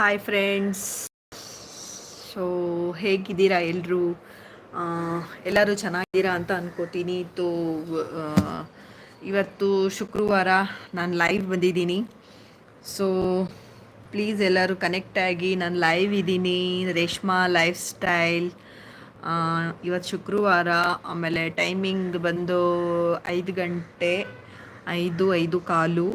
Hi friends so ಹೇಗಿದ್ದೀರಾ ಎಲ್ಲರೂ ಎಲ್ಲರೂ ಚೆನ್ನಾಗಿದ್ದೀರಾ ಅಂತ ಅನ್ಕೋತೀನಿ. ತೋ ಇವತ್ತು ಶುಕ್ರವಾರ ನಾನು ಲೈವ್ ಬಂದಿದ್ದೀನಿ. ಸೊ ಪ್ಲೀಸ್ ಎಲ್ಲರೂ ಕನೆಕ್ಟ್ ಆಗಿ ನಾನು ಲೈವ್ ಇದ್ದೀನಿ. ರೇಷ್ಮಾ ಲೈಫ್ ಸ್ಟೈಲ್ ಇವತ್ತು ಶುಕ್ರವಾರ ಆಮೇಲೆ ಟೈಮಿಂಗ್ ಬಂದು ಐದು ಗಂಟೆ ಐದು ಐದು ಕಾಲು.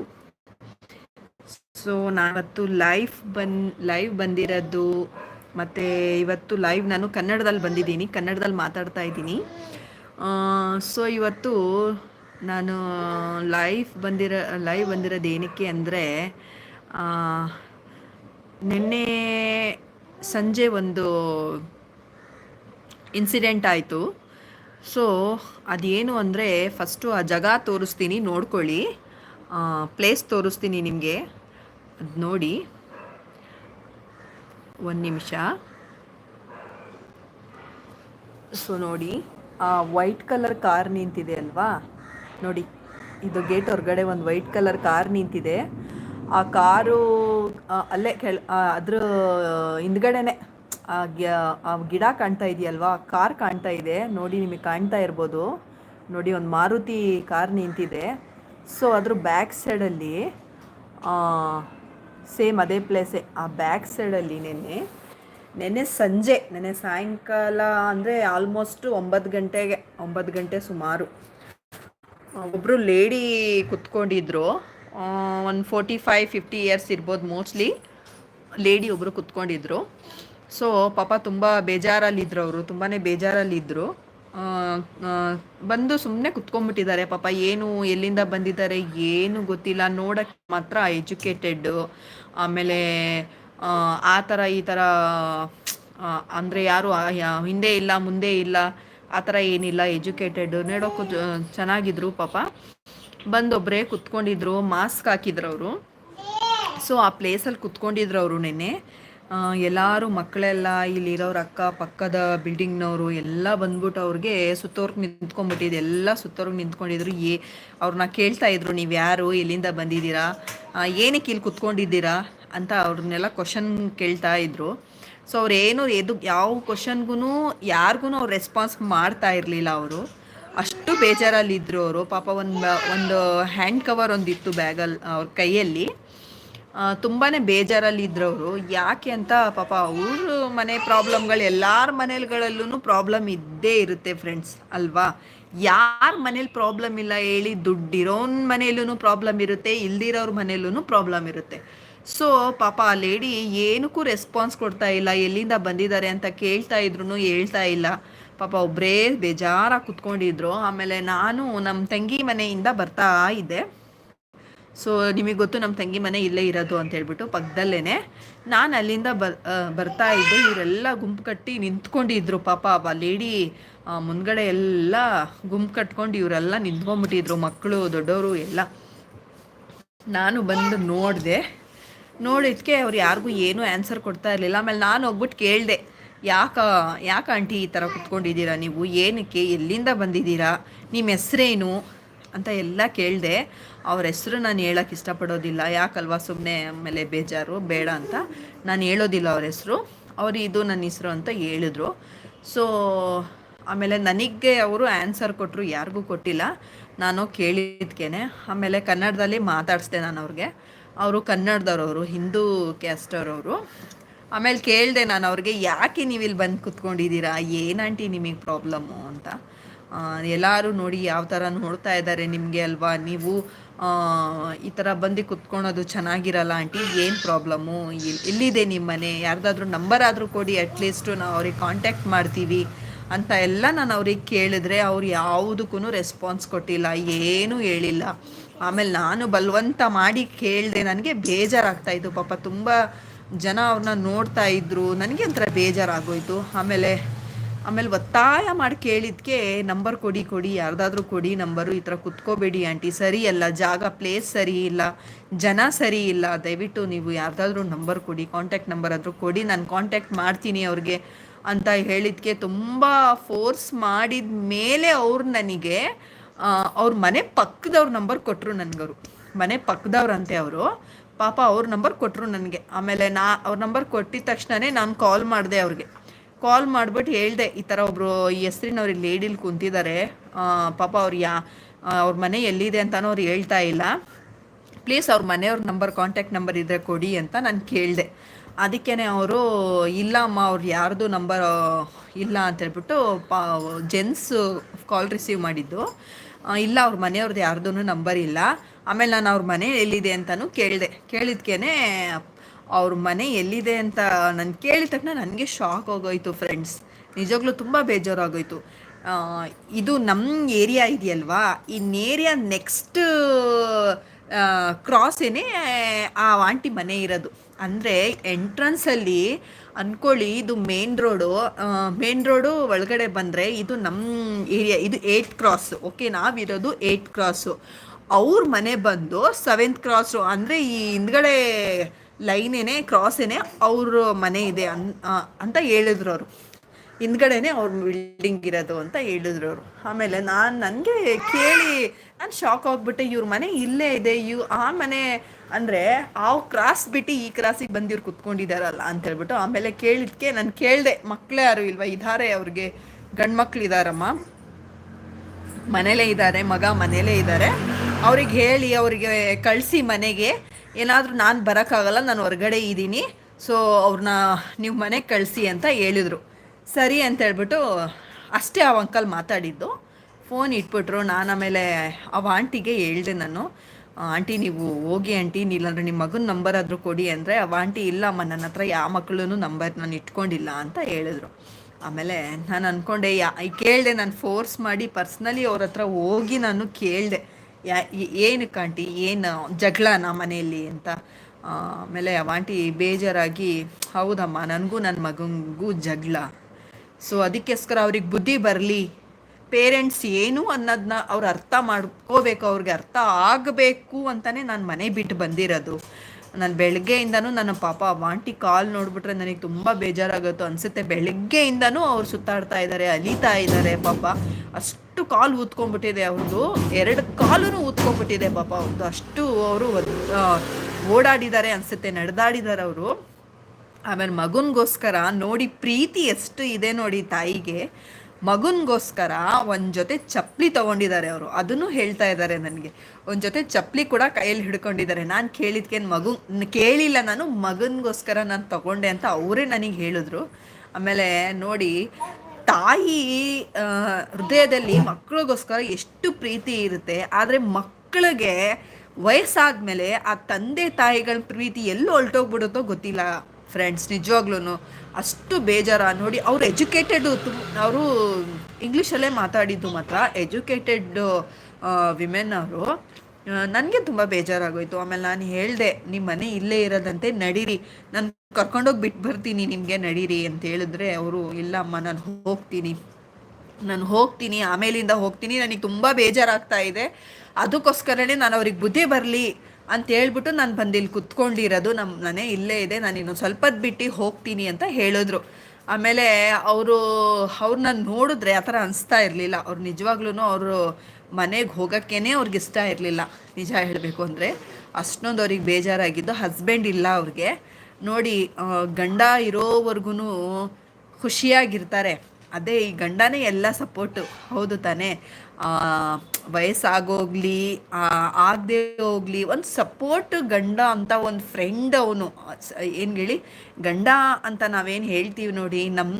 ಸೊ ನಾವತ್ತು ಲೈವ್ ಬನ್ ಲೈವ್ ಬಂದಿರೋದು ಮತ್ತು ಇವತ್ತು ಲೈವ್ ನಾನು ಕನ್ನಡದಲ್ಲಿ ಬಂದಿದ್ದೀನಿ, ಕನ್ನಡದಲ್ಲಿ ಮಾತಾಡ್ತಾ ಇದ್ದೀನಿ. ಸೊ ಇವತ್ತು ನಾನು ಲೈವ್ ಬಂದಿರೋ ಲೈವ್ ಬಂದಿರೋದು ಏನಕ್ಕೆ ಅಂದರೆ ನಿನ್ನೆ ಸಂಜೆ ಒಂದು ಇನ್ಸಿಡೆಂಟ್ ಆಯಿತು. ಸೊ ಅದೇನು ಅಂದರೆ ಫಸ್ಟು ಆ ಜಾಗ ತೋರಿಸ್ತೀನಿ, ನೋಡ್ಕೊಳ್ಳಿ. ಪ್ಲೇಸ್ ತೋರಿಸ್ತೀನಿ ನಿಮಗೆ. ಅದು ನೋಡಿ. ಒಂದು ನಿಮಿಷ. ಸೊ ನೋಡಿ, ಆ ವೈಟ್ ಕಲರ್ ಕಾರ್ ನಿಂತಿದೆ ಅಲ್ವಾ? ನೋಡಿ, ಇದು ಗೇಟ್ ಹೊರಗಡೆ ಒಂದು ವೈಟ್ ಕಲರ್ ಕಾರ್ ನಿಂತಿದೆ. ಆ ಕಾರು ಅಲ್ಲೇ ಕೆಳ ಅದ್ರ ಹಿಂದ್ಗಡೆನೆ, ಆ ಗಿಡ ಕಾಣ್ತಾ ಇದೆಯಲ್ವಾ? ಕಾರ್ ಕಾಣ್ತಾ ಇದೆ. ನೋಡಿ, ನಿಮಗೆ ಕಾಣ್ತಾ ಇರ್ಬೋದು. ನೋಡಿ, ಒಂದು ಮಾರುತಿ ಕಾರ್ ನಿಂತಿದೆ. ಸೊ ಅದ್ರ ಬ್ಯಾಕ್ ಸೈಡಲ್ಲಿ ಸೇಮ್ ಅದೇ ಪ್ಲೇಸೇ ಆ ಬ್ಯಾಕ್ ಸೈಡಲ್ಲಿ ನೆನ್ನೆ ನೆನ್ನೆ ಸಂಜೆ, ನೆನ್ನೆ ಸಾಯಂಕಾಲ ಅಂದರೆ ಆಲ್ಮೋಸ್ಟ್ ಒಂಬತ್ತು ಗಂಟೆಗೆ, ಒಂಬತ್ತು ಗಂಟೆ ಸುಮಾರು. ಒಬ್ಬರು ಲೇಡಿ ಕುತ್ಕೊಂಡಿದ್ರು. ಒಂದು ಫೋರ್ಟಿ ಫೈವ್ ಫಿಫ್ಟಿ ಇಯರ್ಸ್ ಇರ್ಬೋದು ಮೋಸ್ಟ್ಲಿ ಲೇಡಿ ಒಬ್ಬರು ಕುತ್ಕೊಂಡಿದ್ರು. ಸೊ ಪಾಪ ತುಂಬ ಬೇಜಾರಲ್ಲಿದ್ದರು ಅವರು ತುಂಬಾ ಬೇಜಾರಲ್ಲಿದ್ದರು ಬಂದು ಸುಮ್ಮನೆ ಕುತ್ಕೊಂಡ್ಬಿಟ್ಟಿದ್ದಾರೆ. ಪಾಪ ಏನು ಎಲ್ಲಿಂದ ಬಂದಿದ್ದಾರೆ ಏನು ಗೊತ್ತಿಲ್ಲ. ನೋಡಕ್ಕೆ ಮಾತ್ರ ಎಜುಕೇಟೆಡ್ ಆಮೇಲೆ, ಆ ಥರ ಈ ಥರ ಅಂದರೆ ಯಾರು ಹಿಂದೆ ಇಲ್ಲ, ಮುಂದೆ ಇಲ್ಲ, ಆ ಥರ ಏನಿಲ್ಲ. ಎಜುಕೇಟೆಡ್ ನೋಡೋಕ್ಕೂ ಚೆನ್ನಾಗಿದ್ರು ಪಾಪ. ಬಂದೊಬ್ಬರೇ ಕುತ್ಕೊಂಡಿದ್ರು. ಮಾಸ್ಕ್ ಹಾಕಿದ್ರು ಅವರು. ಸೊ, ಆ ಪ್ಲೇಸಲ್ಲಿ ಕುತ್ಕೊಂಡಿದ್ರು ಅವರು ನೆನ್ನೆ. ಎಲ್ಲರೂ ಮಕ್ಕಳೆಲ್ಲ ಇಲ್ಲಿರೋರು ಅಕ್ಕ ಪಕ್ಕದ ಬಿಲ್ಡಿಂಗ್ನವರು ಎಲ್ಲ ಬಂದ್ಬಿಟ್ಟು ಅವ್ರಿಗೆ ಸುತ್ತೋರ್ಗೆ ನಿಂತ್ಕೊಂಡ್ಬಿಟ್ಟಿದೆ. ಎಲ್ಲ ಸುತ್ತೋರ್ಗೆ ನಿಂತ್ಕೊಂಡಿದ್ರು. ಏ ಅವ್ರನ್ನ ಕೇಳ್ತಾ ಇದ್ರು, ನೀವು ಯಾರು? ಎಲ್ಲಿಂದ ಬಂದಿದ್ದೀರಾ? ಏನಕ್ಕೆ ಇಲ್ಲಿ ಕುತ್ಕೊಂಡಿದ್ದೀರಾ? ಅಂತ ಅವ್ರನ್ನೆಲ್ಲ ಕ್ವಶನ್ ಕೇಳ್ತಾ ಇದ್ರು. ಸೊ ಅವ್ರೇನು ಎದು, ಯಾವ ಕ್ವಶನ್ಗೂ ಯಾರಿಗೂ ಅವ್ರು ರೆಸ್ಪಾನ್ಸ್ ಮಾಡ್ತಾ ಇರಲಿಲ್ಲ ಅವರು. ಅಷ್ಟು ಬೇಜಾರಲ್ಲಿದ್ದರು ಅವರು. ಪಾಪ ಒಂದು ಒಂದು ಹ್ಯಾಂಡ್ ಕವರ್ ಒಂದಿತ್ತು ಬ್ಯಾಗಲ್ಲಿ ಅವ್ರ ಕೈಯಲ್ಲಿ. ತುಂಬಾ ಬೇಜಾರಲ್ಲಿದ್ದರು ಅವರು ಯಾಕೆ ಅಂತ ಪಾಪ ಅವ್ರ ಮನೆ ಪ್ರಾಬ್ಲಮ್ಗಳು ಎಲ್ಲಾರ ಮನೆಗಳಲ್ಲೂ ಪ್ರಾಬ್ಲಮ್ ಇದ್ದೇ ಇರುತ್ತೆ ಫ್ರೆಂಡ್ಸ್, ಅಲ್ವಾ? ಯಾರ ಮನೇಲಿ ಪ್ರಾಬ್ಲಮ್ ಇಲ್ಲ ಹೇಳಿ ದುಡ್ಡಿರೋನ್ ಮನೆಯಲ್ಲೂ ಪ್ರಾಬ್ಲಮ್ ಇರುತ್ತೆ, ಇಲ್ದಿರೋರ ಮನೆಯಲ್ಲೂ ಪ್ರಾಬ್ಲಮ್ ಇರುತ್ತೆ. ಸೊ, ಪಾಪ ಆ ಲೇಡಿ ಏನಕ್ಕೂ ರೆಸ್ಪಾನ್ಸ್ ಕೊಡ್ತಾ ಇಲ್ಲ, ಎಲ್ಲಿಂದ ಬಂದಿದ್ದಾರೆ ಅಂತ ಕೇಳ್ತಾ ಇದ್ರು ಹೇಳ್ತಾ ಇಲ್ಲ. ಪಾಪ ಒಬ್ಬರೇ ಬೇಜಾರಾಗಿ ಕುತ್ಕೊಂಡಿದ್ರು. ಆಮೇಲೆ ನಾನು ನಮ್ಮ ತಂಗಿ ಮನೆಯಿಂದ ಬರ್ತಾ ಇದ್ದೆ. ಸೊ ನಿಮಗೆ ಗೊತ್ತು ನಮ್ಮ ತಂಗಿ ಮನೆ ಇಲ್ಲೇ ಇರೋದು ಅಂತ ಹೇಳ್ಬಿಟ್ಟು ಪಕ್ಕದಲ್ಲೇ ನಾನು ಅಲ್ಲಿಂದ ಬರ್ ಬರ್ತಾ ಇದ್ದೆ. ಇವರೆಲ್ಲ ಗುಂಪು ಕಟ್ಟಿ ನಿಂತ್ಕೊಂಡಿದ್ರು. ಪಾಪ ಆ ಲೇಡಿ ಮುಂದ್ಗಡೆ ಎಲ್ಲ ಗುಂಪು ಕಟ್ಕೊಂಡು ಇವರೆಲ್ಲ ನಿಂತ್ಕೊಂಡ್ಬಿಟ್ಟಿದ್ರು. ಮಕ್ಕಳು ದೊಡ್ಡವರು ಎಲ್ಲ. ನಾನು ಬಂದು ನೋಡಿದೆ. ನೋಡಿದ್ಕೆ ಅವ್ರು ಯಾರಿಗೂ ಏನೂ ಆನ್ಸರ್ ಕೊಡ್ತಾ ಇರಲಿಲ್ಲ. ಆಮೇಲೆ ನಾನು ಹೋಗ್ಬಿಟ್ಟು ಕೇಳಿದೆ. ಯಾಕ, ಯಾಕೆ ಆಂಟಿ ಈ ಥರ ಕುತ್ಕೊಂಡಿದ್ದೀರಾ ನೀವು? ಏನಕ್ಕೆ? ಎಲ್ಲಿಂದ ಬಂದಿದ್ದೀರಾ? ನಿಮ್ಮ ಹೆಸ್ರೇನು? ಅಂತ ಎಲ್ಲ ಕೇಳಿದೆ. ಅವ್ರ ಹೆಸರು ನಾನು ಹೇಳೋಕ್ಕೆ ಇಷ್ಟಪಡೋದಿಲ್ಲ. ಯಾಕಲ್ವಾ ಸುಮ್ಮನೆ ಆಮೇಲೆ ಬೇಜಾರು, ಬೇಡ ಅಂತ. ನಾನು ಹೇಳೋದಿಲ್ಲ ಅವ್ರ ಹೆಸರು. ಅವರು ಇದು ನನ್ನ ಹೆಸರು ಅಂತ ಹೇಳಿದ್ರು. ಸೊ ಆಮೇಲೆ ನನಗೆ ಅವರು ಆನ್ಸರ್ ಕೊಟ್ಟರು ಯಾರಿಗೂ ಕೊಟ್ಟಿಲ್ಲ. ನಾನು ಕೇಳಿದ್ಕೇನೆ. ಆಮೇಲೆ ಕನ್ನಡದಲ್ಲಿ ಮಾತಾಡಿಸ್ದೆ ನಾನು ಅವ್ರಿಗೆ. ಅವರು ಕನ್ನಡದವ್ರವರು, ಹಿಂದೂ ಕ್ಯಾಸ್ಟರವರು. ಆಮೇಲೆ ಕೇಳಿದೆ ನಾನು ಅವ್ರಿಗೆ, ಯಾಕೆ ನೀವು ಇಲ್ಲಿ ಬಂದು ಕುತ್ಕೊಂಡಿದ್ದೀರಾ? ಏನಂಟಿ ನಿಮಗೆ ಪ್ರಾಬ್ಲಮ್ಮು? ಅಂತ. ಎಲ್ಲರೂ ನೋಡಿ ಯಾವ ಥರ ನೋಡ್ತಾ ಇದ್ದಾರೆ ನಿಮಗೆ ಅಲ್ವಾ? ನೀವು ಈ ಥರ ಬಂದು ಕುತ್ಕೊಳೋದು ಚೆನ್ನಾಗಿರಲ್ಲ ಆಂಟಿ, ಏನು ಪ್ರಾಬ್ಲಮ್ಮು ಎಲ್ಲಿದೆ ನಿಮ್ಮ ಮನೆ? ಯಾರ್ದಾದ್ರೂ ನಂಬರ್ ಆದರೂ ಕೊಡಿ ಅಟ್ಲೀಸ್ಟು ನಾವು ಅವ್ರಿಗೆ ಕಾಂಟ್ಯಾಕ್ಟ್ ಮಾಡ್ತೀವಿ ಅಂತ ಎಲ್ಲ ನಾನು ಅವ್ರಿಗೆ ಕೇಳಿದ್ರೆ ಅವ್ರು ಯಾವುದಕ್ಕೂ ರೆಸ್ಪಾನ್ಸ್ ಕೊಟ್ಟಿಲ್ಲ, ಏನೂ ಹೇಳಿಲ್ಲ. ಆಮೇಲೆ ನಾನು ಬಲವಂತ ಮಾಡಿ ಕೇಳಿದೆ ನನಗೆ ಬೇಜಾರಾಗ್ತಾಯಿತ್ತು ಪಾಪ ತುಂಬ ಜನ ಅವ್ರನ್ನ ನೋಡ್ತಾ ಇದ್ರು, ನನಗೆ ಒಂಥರ ಬೇಜಾರಾಗೋಯ್ತು. ಆಮೇಲೆ ಆಮೇಲೆ ಒತ್ತಾಯ ಮಾಡಿ ಕೇಳಿದ್ಕೆ ನಂಬರ್ ಕೊಡಿ ಕೊಡಿ, ಯಾರ್ದಾದ್ರೂ ಕೊಡಿ ನಂಬರು, ಈ ಥರ ಕುತ್ಕೋಬೇಡಿ ಆಂಟಿ, ಸರಿ ಅಲ್ಲ, ಜಾಗ ಪ್ಲೇಸ್ ಸರಿ ಇಲ್ಲ, ಜನ ಸರಿ ಇಲ್ಲ, ದಯವಿಟ್ಟು ನೀವು ಯಾರ್ದಾದ್ರೂ ನಂಬರ್ ಕೊಡಿ ಕಾಂಟ್ಯಾಕ್ಟ್ ನಂಬರ್ ಆದರೂ ಕೊಡಿ, ನಾನು ಕಾಂಟ್ಯಾಕ್ಟ್ ಮಾಡ್ತೀನಿ ಅವ್ರಿಗೆ ಅಂತ ಹೇಳಿದ್ಕೆ ತುಂಬ ಫೋರ್ಸ್ ಮಾಡಿದ ಮೇಲೆ ಅವ್ರು ನನಗೆ ಅವ್ರ ಮನೆ ಪಕ್ಕದವ್ರ ನಂಬರ್ ಕೊಟ್ಟರು ನನಗವರು. ಮನೆ ಪಕ್ಕದವ್ರಂತೆ ಅವರು. ಪಾಪ ಅವ್ರ ನಂಬರ್ ಕೊಟ್ಟರು ನನಗೆ. ಆಮೇಲೆ ನಾ, ಅವ್ರ ನಂಬರ್ ಕೊಟ್ಟಿದ ತಕ್ಷಣವೇ ನಾನು ಕಾಲ್ ಮಾಡಿದೆ ಅವ್ರಿಗೆ. ಕಾಲ್ ಮಾಡಿಬಿಟ್ಟು ಹೇಳಿದೆ, ಈ ಥರ ಒಬ್ಬರು ಈ ಹೆಸ್ರಿನವ್ರು ಲೇಡಿಲಿ ಕುಂತಿದ್ದಾರೆ ಪಾಪ ಅವ್ರು ಯಾ ಅವ್ರ ಮನೆ ಎಲ್ಲಿದೆ ಅಂತಲೂ ಅವ್ರು ಹೇಳ್ತಾ ಇಲ್ಲ. ಪ್ಲೀಸ್ ಅವ್ರ ಮನೆಯವ್ರ ನಂಬರ್ ಕಾಂಟ್ಯಾಕ್ಟ್ ನಂಬರ್ ಇದ್ದರೆ ಕೊಡಿ ಅಂತ ನಾನು ಕೇಳಿದೆ. ಅದಕ್ಕೇ ಅವರು, ಇಲ್ಲ ಅಮ್ಮ, ಅವ್ರು ಯಾರ್ದು ನಂಬರ್ ಇಲ್ಲ ಅಂತೇಳ್ಬಿಟ್ಟು ಪಾ ಜೆಂಟ್ಸ್ ಕಾಲ್ ರಿಸೀವ್ ಮಾಡಿದ್ದು. ಇಲ್ಲ, ಅವ್ರ ಮನೆಯವ್ರದ್ದು ಯಾರ್ದೂ ನಂಬರ್ ಇಲ್ಲ. ಆಮೇಲೆ ನಾನು ಅವ್ರ ಮನೆ ಎಲ್ಲಿದೆ ಅಂತಲೂ ಕೇಳಿದೆ. ಕೇಳಿದ್ಕೇ ಅವ್ರ ಮನೆ ಎಲ್ಲಿದೆ ಅಂತ ನಾನು ಕೇಳಿದ ತಕ್ಷಣ ನನಗೆ ಶಾಕ್ ಆಗೋಯ್ತು ಫ್ರೆಂಡ್ಸ್ ನಿಜವಾಗ್ಲೂ ತುಂಬ ಬೇಜಾರಾಗೋಯ್ತು. ಇದು ನಮ್ಮ ಏರಿಯಾ ಇದೆಯಲ್ವಾ? ಇನ್ ಏರಿಯಾ ನೆಕ್ಸ್ಟ್ ಕ್ರಾಸೇನೆ ಆ ಆಂಟಿ ಮನೆ ಇರೋದು. ಅಂದರೆ ಎಂಟ್ರನ್ಸಲ್ಲಿ ಅಂದ್ಕೊಳ್ಳಿ ಇದು ಮೇನ್ ರೋಡು ಮೇನ್ ರೋಡು ಒಳಗಡೆ ಬಂದರೆ ಇದು ನಮ್ಮ ಏರಿಯಾ ಇದು ಏಯ್ಟ್ ಕ್ರಾಸ್ ಓಕೆ ನಾವಿರೋದು ಏಯ್ಟ್ ಕ್ರಾಸು ಅವ್ರ ಮನೆ ಬಂದು ಸೆವೆಂತ್ ಕ್ರಾಸು ಅಂದರೆ ಈ ಹಿಂದ್ಗಡೆ ಲೈನೇನೆ, ಕ್ರಾಸೇನೆ ಅವ್ರ ಮನೆ ಇದೆ ಅನ್ ಅಂತ ಹೇಳಿದ್ರು ಅವರು ಹಿಂದ್ಗಡೆನೆ ಅವ್ರ ಬಿಲ್ಡಿಂಗ್ ಇರೋದು ಅಂತ ಹೇಳಿದ್ರು ಅವರು ಆಮೇಲೆ ನಾನು ನನಗೆ ಕೇಳಿ, ನಾನು ಶಾಕ್ ಆಗಿಬಿಟ್ಟೆ, ಇವ್ರ ಮನೆ ಇಲ್ಲೇ ಇದೆ, ಇವ್ ಆ ಮನೆ ಅಂದರೆ ಆ ಕ್ರಾಸ್ ಬಿಟ್ಟು ಈ ಕ್ರಾಸಿಗೆ ಬಂದಿವ್ರು ಕುತ್ಕೊಂಡಿದಾರಲ್ಲ ಅಂತ ಹೇಳ್ಬಿಟ್ಟು ಆಮೇಲೆ ಕೇಳಿದ್ಕೆ ನಾನು ಕೇಳಿದೆ ಮಕ್ಕಳೇ ಯಾರು ಇಲ್ವಾ? ಇದ್ದಾರೆ ಅವ್ರಿಗೆ. ಗಂಡು ಮಕ್ಳು ಇದ್ದಾರಮ್ಮ ಮನೇಲೇ ಇದ್ದಾರೆ ಮಗ ಮನೇಲೇ ಇದ್ದಾರೆ ಅವ್ರಿಗೆ ಹೇಳಿ, ಅವರಿಗೆ ಕಳಿಸಿ ಮನೆಗೆ. ಏನಾದರೂ ನಾನು ಬರೋಕ್ಕಾಗಲ್ಲ, ನಾನು ಹೊರಗಡೆ ಇದ್ದೀನಿ ಸೊ ಅವ್ರನ್ನ ನೀವು ಮನೆಗೆ ಕಳಿಸಿ ಅಂತ ಹೇಳಿದರು. ಸರಿ ಅಂತ ಹೇಳ್ಬಿಟ್ಟು ಅಷ್ಟೇ ಆ ಅಂಕಲ್ ಮಾತಾಡಿದ್ದು. ಫೋನ್ ಇಟ್ಬಿಟ್ರು. ನಾನು ಆಮೇಲೆ ಅವ ಆಂಟಿಗೆ ಹೇಳಿದೆ ನಾನು, ಆಂಟಿ, ನೀವು ಹೋಗಿ ಆಂಟಿ ಇಲ್ಲಾಂದ್ರೆ ನಿಮ್ಮ ಮಗನ ನಂಬರ್ ಆದರೂ ಕೊಡಿ ಅಂದರೆ, ಅವ ಆಂಟಿ ಇಲ್ಲಮ್ಮ ನನ್ನ ಹತ್ರ ಯಾವ ಮಕ್ಕಳೂ ನಂಬರ್ ನಾನು ಇಟ್ಕೊಂಡಿಲ್ಲ ಅಂತ ಹೇಳಿದ್ರು. ಆಮೇಲೆ ನಾನು ಅಂದ್ಕೊಂಡೆ ಯಾ, ಕೇಳಿದೆ, ನಾನು ಫೋರ್ಸ್ ಮಾಡಿ ಪರ್ಸ್ನಲಿ ಅವ್ರ ಹತ್ರ ಹೋಗಿ ನಾನು ಕೇಳಿದೆ. ಯಾ ಏನಕ್ಕೆ ಆಂಟಿ ಏನು ಜಗಳನ ಮನೆಯಲ್ಲಿ ಅಂತ? ಆಮೇಲೆ ಆಂಟಿ ಬೇಜಾರಾಗಿ, ಹೌದಮ್ಮ, ನನಗೂ ನನ್ನ ಮಗನಿಗೂ ಜಗಳ. ಸೊ ಅದಕ್ಕೋಸ್ಕರ ಅವ್ರಿಗೆ ಬುದ್ಧಿ ಬರಲಿ. ಪೇರೆಂಟ್ಸ್ ಏನು ಅನ್ನೋದನ್ನ ಅವ್ರು ಅರ್ಥ ಮಾಡ್ಕೋಬೇಕು, ಅವ್ರಿಗೆ ಅರ್ಥ ಆಗಬೇಕು ಅಂತಲೇ ನಾನು ಮನೆ ಬಿಟ್ಟು ಬಂದಿರೋದು. ನಾನು ಬೆಳಗ್ಗೆಯಿಂದನೂ ನನ್ನ ಪಾಪ ವಾಂಟಿ ಕಾಲ್ ನೋಡಿಬಿಟ್ರೆ ನನಗೆ ತುಂಬ ಬೇಜಾರಾಗುತ್ತೋ ಅನಿಸುತ್ತೆ. ಬೆಳಗ್ಗೆಯಿಂದನೂ ಅವ್ರು ಸುತ್ತಾಡ್ತಾ ಇದ್ದಾರೆ ಅಲಿತಾ ಇದ್ದಾರೆ ಪಾಪ. ಅಷ್ಟು ಕಾಲು ಊದ್ಕೊಂಡ್ಬಿಟ್ಟಿದೆ ಅವ್ರದ್ದು ಎರಡು ಕಾಲು ಊದ್ಕೊಂಡ್ಬಿಟ್ಟಿದೆ ಪಾಪ ಅವ್ರದ್ದು ಅಷ್ಟು ಅವರು ಓಡಾಡಿದ್ದಾರೆ ಅನ್ಸುತ್ತೆ, ನಡೆದಾಡಿದ್ದಾರೆ ಅವರು. ಆಮೇಲೆ ಮಗುನ್ಗೋಸ್ಕರ ನೋಡಿ ಪ್ರೀತಿ ಎಷ್ಟು ಇದೆ ನೋಡಿ ತಾಯಿಗೆ. ಮಗುನ್ಗೋಸ್ಕರ ಒಂದು ಜೊತೆ ಚಪ್ಪಲಿ ತಗೊಂಡಿದ್ದಾರೆ ಅವರು. ಅದನ್ನು ಹೇಳ್ತಾ ಇದ್ದಾರೆ ನನಗೆ. ಒಂದು ಜೊತೆ ಚಪ್ಪಲಿ ಕೂಡ ಕೈಯಲ್ಲಿ ಹಿಡ್ಕೊಂಡಿದ್ದಾರೆ. ನಾನು ಕೇಳಿದ್ಕೆ ಮಗು, ಕೇಳಿಲ್ಲ ನಾನು, ಮಗನಿಗೋಸ್ಕರ ನಾನು ತಗೊಂಡೆ ಅಂತ ಅವರೇ ನನಗೆ ಹೇಳಿದ್ರು. ಆಮೇಲೆ ನೋಡಿ ತಾಯಿ ಹೃದಯದಲ್ಲಿ ಮಕ್ಕಳಿಗೋಸ್ಕರ ಎಷ್ಟು ಪ್ರೀತಿ ಇರುತ್ತೆ, ಆದರೆ ಮಕ್ಕಳಿಗೆ ವಯಸ್ಸಾದ್ಮೇಲೆ ಆ ತಂದೆ ತಾಯಿಗಳ ಪ್ರೀತಿ ಎಲ್ಲಿ ಹೊಲ್ಟೋಗ್ಬಿಡುತ್ತೋ ಗೊತ್ತಿಲ್ಲ ಫ್ರೆಂಡ್ಸ್ ನಿಜವಾಗ್ಲೂ ಅಷ್ಟು ಬೇಜಾರ. ನೋಡಿ, ಅವ್ರು ಎಜುಕೇಟೆಡ್ ಅವರು ಇಂಗ್ಲೀಷಲ್ಲೇ ಮಾತಾಡಿದ್ದು ಮಾತ್ರ. ಎಜುಕೇಟೆಡ್ ವಿಮೆನ್ ಅವರು. ನನಗೆ ತುಂಬ ಬೇಜಾರಾಗೋಯ್ತು. ಆಮೇಲೆ ನಾನು ಹೇಳಿದೆ ನಿಮ್ಮ ಮನೆ ಇಲ್ಲೇ ಇರೋದಂತೆ ನಡೀರಿ. ನಾನು ಕರ್ಕೊಂಡೋಗಿ ಬಿಟ್ಟು ಬರ್ತೀನಿ ನಿಮಗೆ, ನಡೀರಿ. ಅಂತ ಹೇಳಿದ್ರೆ ಅವರು, ಇಲ್ಲ ಅಮ್ಮ, ನಾನು ಹೋಗ್ತೀನಿ. ನಾನು ಹೋಗ್ತೀನಿ, ಆಮೇಲಿಂದ ಹೋಗ್ತೀನಿ. ನನಗೆ ತುಂಬ ಬೇಜಾರಾಗ್ತಾ ಇದೆ. ಅದಕ್ಕೋಸ್ಕರನೇ ನಾನು ಅವ್ರಿಗೆ ಬುದ್ಧಿ ಬರಲಿ. ಅಂತ ಹೇಳ್ಬಿಟ್ಟು ನಾನು ಬಂದು ಇಲ್ಲಿ ಕುತ್ಕೊಂಡಿರೋದು. ನಮ್ಮ ಮನೆ ಇಲ್ಲೇ ಇದೆ. ನಾನು ಇನ್ನೊಂದು ಸ್ವಲ್ಪದ ಬಿಟ್ಟು ಹೋಗ್ತೀನಿ ಅಂತ ಹೇಳಿದ್ರು. ಆಮೇಲೆ ಅವರು ಅವ್ರನ್ನ ನೋಡಿದ್ರೆ ಆ ಥರ ಅನಿಸ್ತಾ ಇರಲಿಲ್ಲ. ಅವ್ರು ನಿಜವಾಗ್ಲೂ ಅವರು ಮನೆಗೆ ಹೋಗೋಕ್ಕೇ ಅವ್ರಿಗೆ ಇಷ್ಟ ಇರಲಿಲ್ಲ. ನಿಜ ಹೇಳಬೇಕು ಅಂದರೆ ಅಷ್ಟೊಂದು ಅವ್ರಿಗೆ ಬೇಜಾರಾಗಿದ್ದು ಹಸ್ಬೆಂಡ್ ಇಲ್ಲ ಅವ್ರಿಗೆ. ನೋಡಿ ಗಂಡ ಇರೋವರೆಗೂ ಖುಷಿಯಾಗಿರ್ತಾರೆ. ಅದೇ ಈ ಗಂಡನೇ ಎಲ್ಲ ಸಪೋರ್ಟು ಹೌದು ತಾನೇ. ವಯಸ್ಸಾಗೋಗ್ಲಿ ಆಗದೆ ಹೋಗ್ಲಿ, ಒಂದು ಸಪೋರ್ಟ್ ಗಂಡ ಅಂತ ಒಂದು ಫ್ರೆಂಡ್ ಅವನು. ಏನು ಹೇಳಿ? ಗಂಡ ಅಂತ ನಾವೇನು ಹೇಳ್ತೀವಿ ನೋಡಿ ನಮ್ಮ